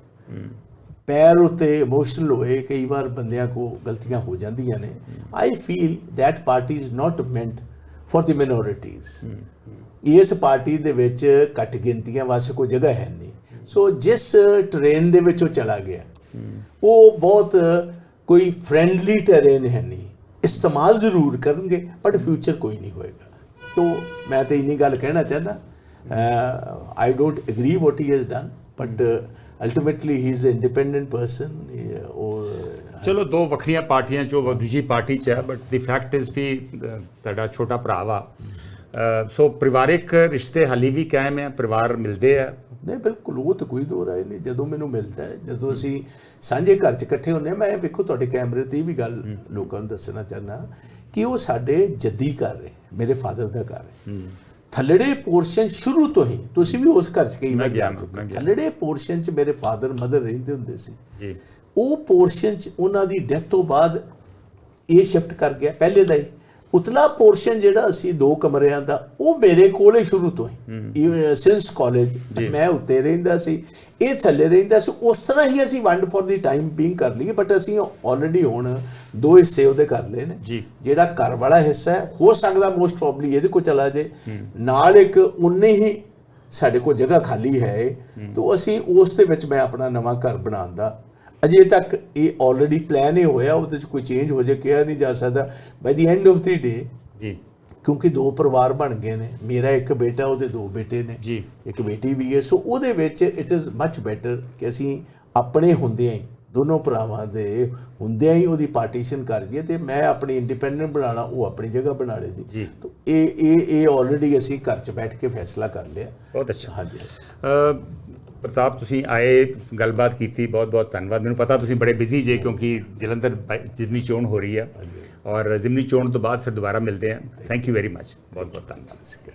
ਪੈਰ ਉਤੇ ਇਮੋਸ਼ਨਲ ਹੋਏ, ਕਈ ਵਾਰ ਬੰਦਿਆਂ ਕੋ ਗਲਤੀਆਂ ਹੋ ਜਾਂਦੀਆਂ ਨੇ। I feel that party is not meant for the minorities ਇਸ ਪਾਰਟੀ ਦੇ ਵਿੱਚ ਘੱਟ ਗਿਣਤੀਆਂ ਵਾਸਤੇ ਕੋਈ ਜਗ੍ਹਾ ਹੈ ਨਹੀਂ। ਸੋ ਜਿਸ ਟ੍ਰੇਨ ਦੇ ਵਿੱਚ ਉਹ ਚਲਾ ਗਿਆ, ਉਹ ਬਹੁਤ ਕੋਈ ਫਰੈਂਡਲੀ ਟ੍ਰੇਨ ਹੈ ਨਹੀਂ। ਇਸਤੇਮਾਲ ਜ਼ਰੂਰ ਕਰਨਗੇ ਬਟ ਫਿਊਚਰ ਕੋਈ ਨਹੀਂ ਹੋਏਗਾ। ਤੋ ਮੈਂ ਤੇ ਇੰਨੀ ਗੱਲ ਕਹਿਣਾ ਚਾਹੁੰਦਾ I don't agree what he has done but ultimately he is independent person ਉਹ ਚਲੋ, ਦੋ ਵੱਖਰੀਆਂ ਪਾਰਟੀਆਂ ਚੋਂ ਦੂਜੀ ਪਾਰਟੀ ਚ ਹੈ ਬਟ ਦੀ ਫੈਕਟ ਇਜ਼ ਵੀ ਤੁਹਾਡਾ ਛੋਟਾ ਭਰਾ ਵਾ ਸੋ ਪਰਿਵਾਰਿਕ ਰਿਸ਼ਤੇ ਹਾਲੀ ਵੀ ਕਾਇਮ ਹੈ ਪਰਿਵਾਰ ਮਿਲਦੇ ਆ। ਨਹੀਂ ਬਿਲਕੁਲ ਉਹ ਤਾਂ ਕੋਈ ਦੋ ਰਾਏ ਨਹੀਂ ਜਦੋਂ ਮੈਨੂੰ ਮਿਲਦਾ ਹੈ ਜਦੋਂ ਅਸੀਂ ਸਾਂਝੇ ਘਰ 'ਚ ਇਕੱਠੇ ਹੁੰਦੇ ਹਾਂ ਮੈਂ ਵੇਖੋ ਤੁਹਾਡੇ ਕੈਮਰੇ ਤੇ ਵੀ ਗੱਲ ਲੋਕਾਂ ਨੂੰ ਦੱਸਣਾ ਚਾਹਨਾ ਕਿ ਉਹ ਸਾਡੇ ਜੱਦੀ ਘਰ ਹੈ ਮੇਰੇ ਫਾਦਰ ਦਾ ਘਰ ਹੈ। ਥੱਲੜੇ ਪੋਰਸ਼ਨ ਸ਼ੁਰੂ ਤੋਂ ਹੀ ਤੁਸੀਂ ਵੀ ਉਸ ਘਰ 'ਚ ਕਈ ਮੈਂ ਗਿਆ। ਥੱਲੜੇ ਪੋਰਸ਼ਨ 'ਚ ਮੇਰੇ ਫਾਦਰ ਮਦਰ ਰਹਿੰਦੇ ਹੁੰਦੇ ਸੀ। ਜੀ। ਉਹ ਪੋਰਸ਼ਨ 'ਚ ਉਹਨਾਂ ਦੀ ਡੈਥ ਤੋਂ ਬਾਅਦ ਇਹ ਸ਼ਿਫਟ ਕਰ ਗਿਆ ਪਹਿਲੇ ਦਾ ਹੀ। ਉਤਲਾ ਪੋਰਸ਼ਨ ਜਿਹੜਾ ਅਸੀਂ ਦੋ ਕਮਰਿਆਂ ਦਾ ਉਹ ਮੇਰੇ ਕੋਲੇ ਸ਼ੁਰੂ ਤੋਂ ਹੀ। ਸਿੰਸ ਕਾਲਜ ਮੈਂ ਉੱਤੇ ਰਹਿੰਦਾ ਸੀ ਇਹ ਥੱਲੇ ਰਹਿੰਦਾ ਸੀ ਉਸ ਤਰ੍ਹਾਂ ਹੀ ਅਸੀਂ ਵੰਡ ਫॉर ਦੀ ਟਾਈਮ ਬੀਇੰਗ ਕਰ ਲਈ ਬਟ ਅਸੀਂ ਆਲਰੇਡੀ ਹੁਣ ਦੋ ਹਿੱਸੇ ਉਹਦੇ ਕਰ ਲਏ ਨੇ। ਜਿਹੜਾ ਘਰ ਵਾਲਾ ਹਿੱਸਾ ਹੈ ਹੋ ਸਕਦਾ ਮੋਸਟ ਪ੍ਰੋਬਬਲੀ ਇਹਦੇ ਕੋ ਚਲਾ ਜੇ ਨਾਲ ਇੱਕ ਉਨੇ ਹੀ ਸਾਡੇ ਕੋਲ ਜਗ੍ਹਾ ਖਾਲੀ ਹੈ। ਤੋਂ ਅਸੀਂ ਉਸ ਦੇ ਵਿੱਚ ਮੈਂ ਆਪਣਾ ਨਵਾਂ ਘਰ ਬਣਾਉਣ ਦਾ ਅਜੇ ਤੱਕ ਇਹ ਆਲਰੇਡੀ ਪਲਾਨ ਹੀ ਹੋਇਆ ਉਹਦੇ ਚ ਕੋਈ ਚੇਂਜ ਹੋ ਜੇ ਕਿਹਾ ਨਹੀਂ ਜਾ ਸਕਦਾ। ਬਾਈ ਦੀ ਐਂਡ ਆਫ ਦੀ ਡੇ ਜੀ। ਕਿਉਂਕਿ ਦੋ ਪਰਿਵਾਰ ਬਣ ਗਏ ਨੇ ਮੇਰਾ ਇੱਕ ਬੇਟਾ ਉਹਦੇ ਦੋ ਬੇਟੇ ਨੇ। ਜੀ। ਇੱਕ ਬੇਟੀ ਵੀ ਹੈ ਸੋ ਉਹਦੇ ਵਿੱਚ ਇਟ ਇਜ਼ ਮੱਚ ਬੈਟਰ ਕਿ ਅਸੀਂ ਆਪਣੇ ਹੁੰਦਿਆਂ ਹੀ ਦੋਨੋਂ ਭਰਾਵਾਂ ਦੇ ਹੁੰਦਿਆਂ ਹੀ ਉਹਦੀ ਪਾਰਟੀਸ਼ਨ ਕਰ ਜੀਏ ਤੇ ਮੈਂ ਆਪਣੀ ਇੰਡੀਪੈਂਡੈਂਟ ਬਣਾਣਾ ਉਹ ਆਪਣੀ ਜਗ੍ਹਾ ਬਣਾ ਲੇ ਜੀ। ਤਾਂ ਇਹ ਇਹ ਇਹ ਆਲਰੇਡੀ ਅਸੀਂ ਘਰ 'ਚ ਬੈਠ ਕੇ ਫੈਸਲਾ ਕਰ ਲਿਆ। ਬਹੁਤ ਅੱਛਾ। ਹਾਂਜੀ। ਪ੍ਰਤਾਪ ਤੁਸੀਂ ਆਏ ਗੱਲਬਾਤ ਕੀਤੀ ਬਹੁਤ ਬਹੁਤ ਧੰਨਵਾਦ। ਮੈਨੂੰ ਪਤਾ ਤੁਸੀਂ ਬੜੇ ਬਿਜ਼ੀ ਜੇ ਕਿਉਂਕਿ ਜਲੰਧਰ ਜ਼ਿਮਨੀ ਚੋਣ ਹੋ ਰਹੀ ਹੈ ਔਰ ਜ਼ਿਮਨੀ ਚੋਣ ਤੋਂ ਬਾਅਦ ਫਿਰ ਦੁਬਾਰਾ ਮਿਲਦੇ ਹਾਂ ਥੈਂਕ ਯੂ ਵੈਰੀ ਮਚ ਬਹੁਤ ਬਹੁਤ ਧੰਨਵਾਦ।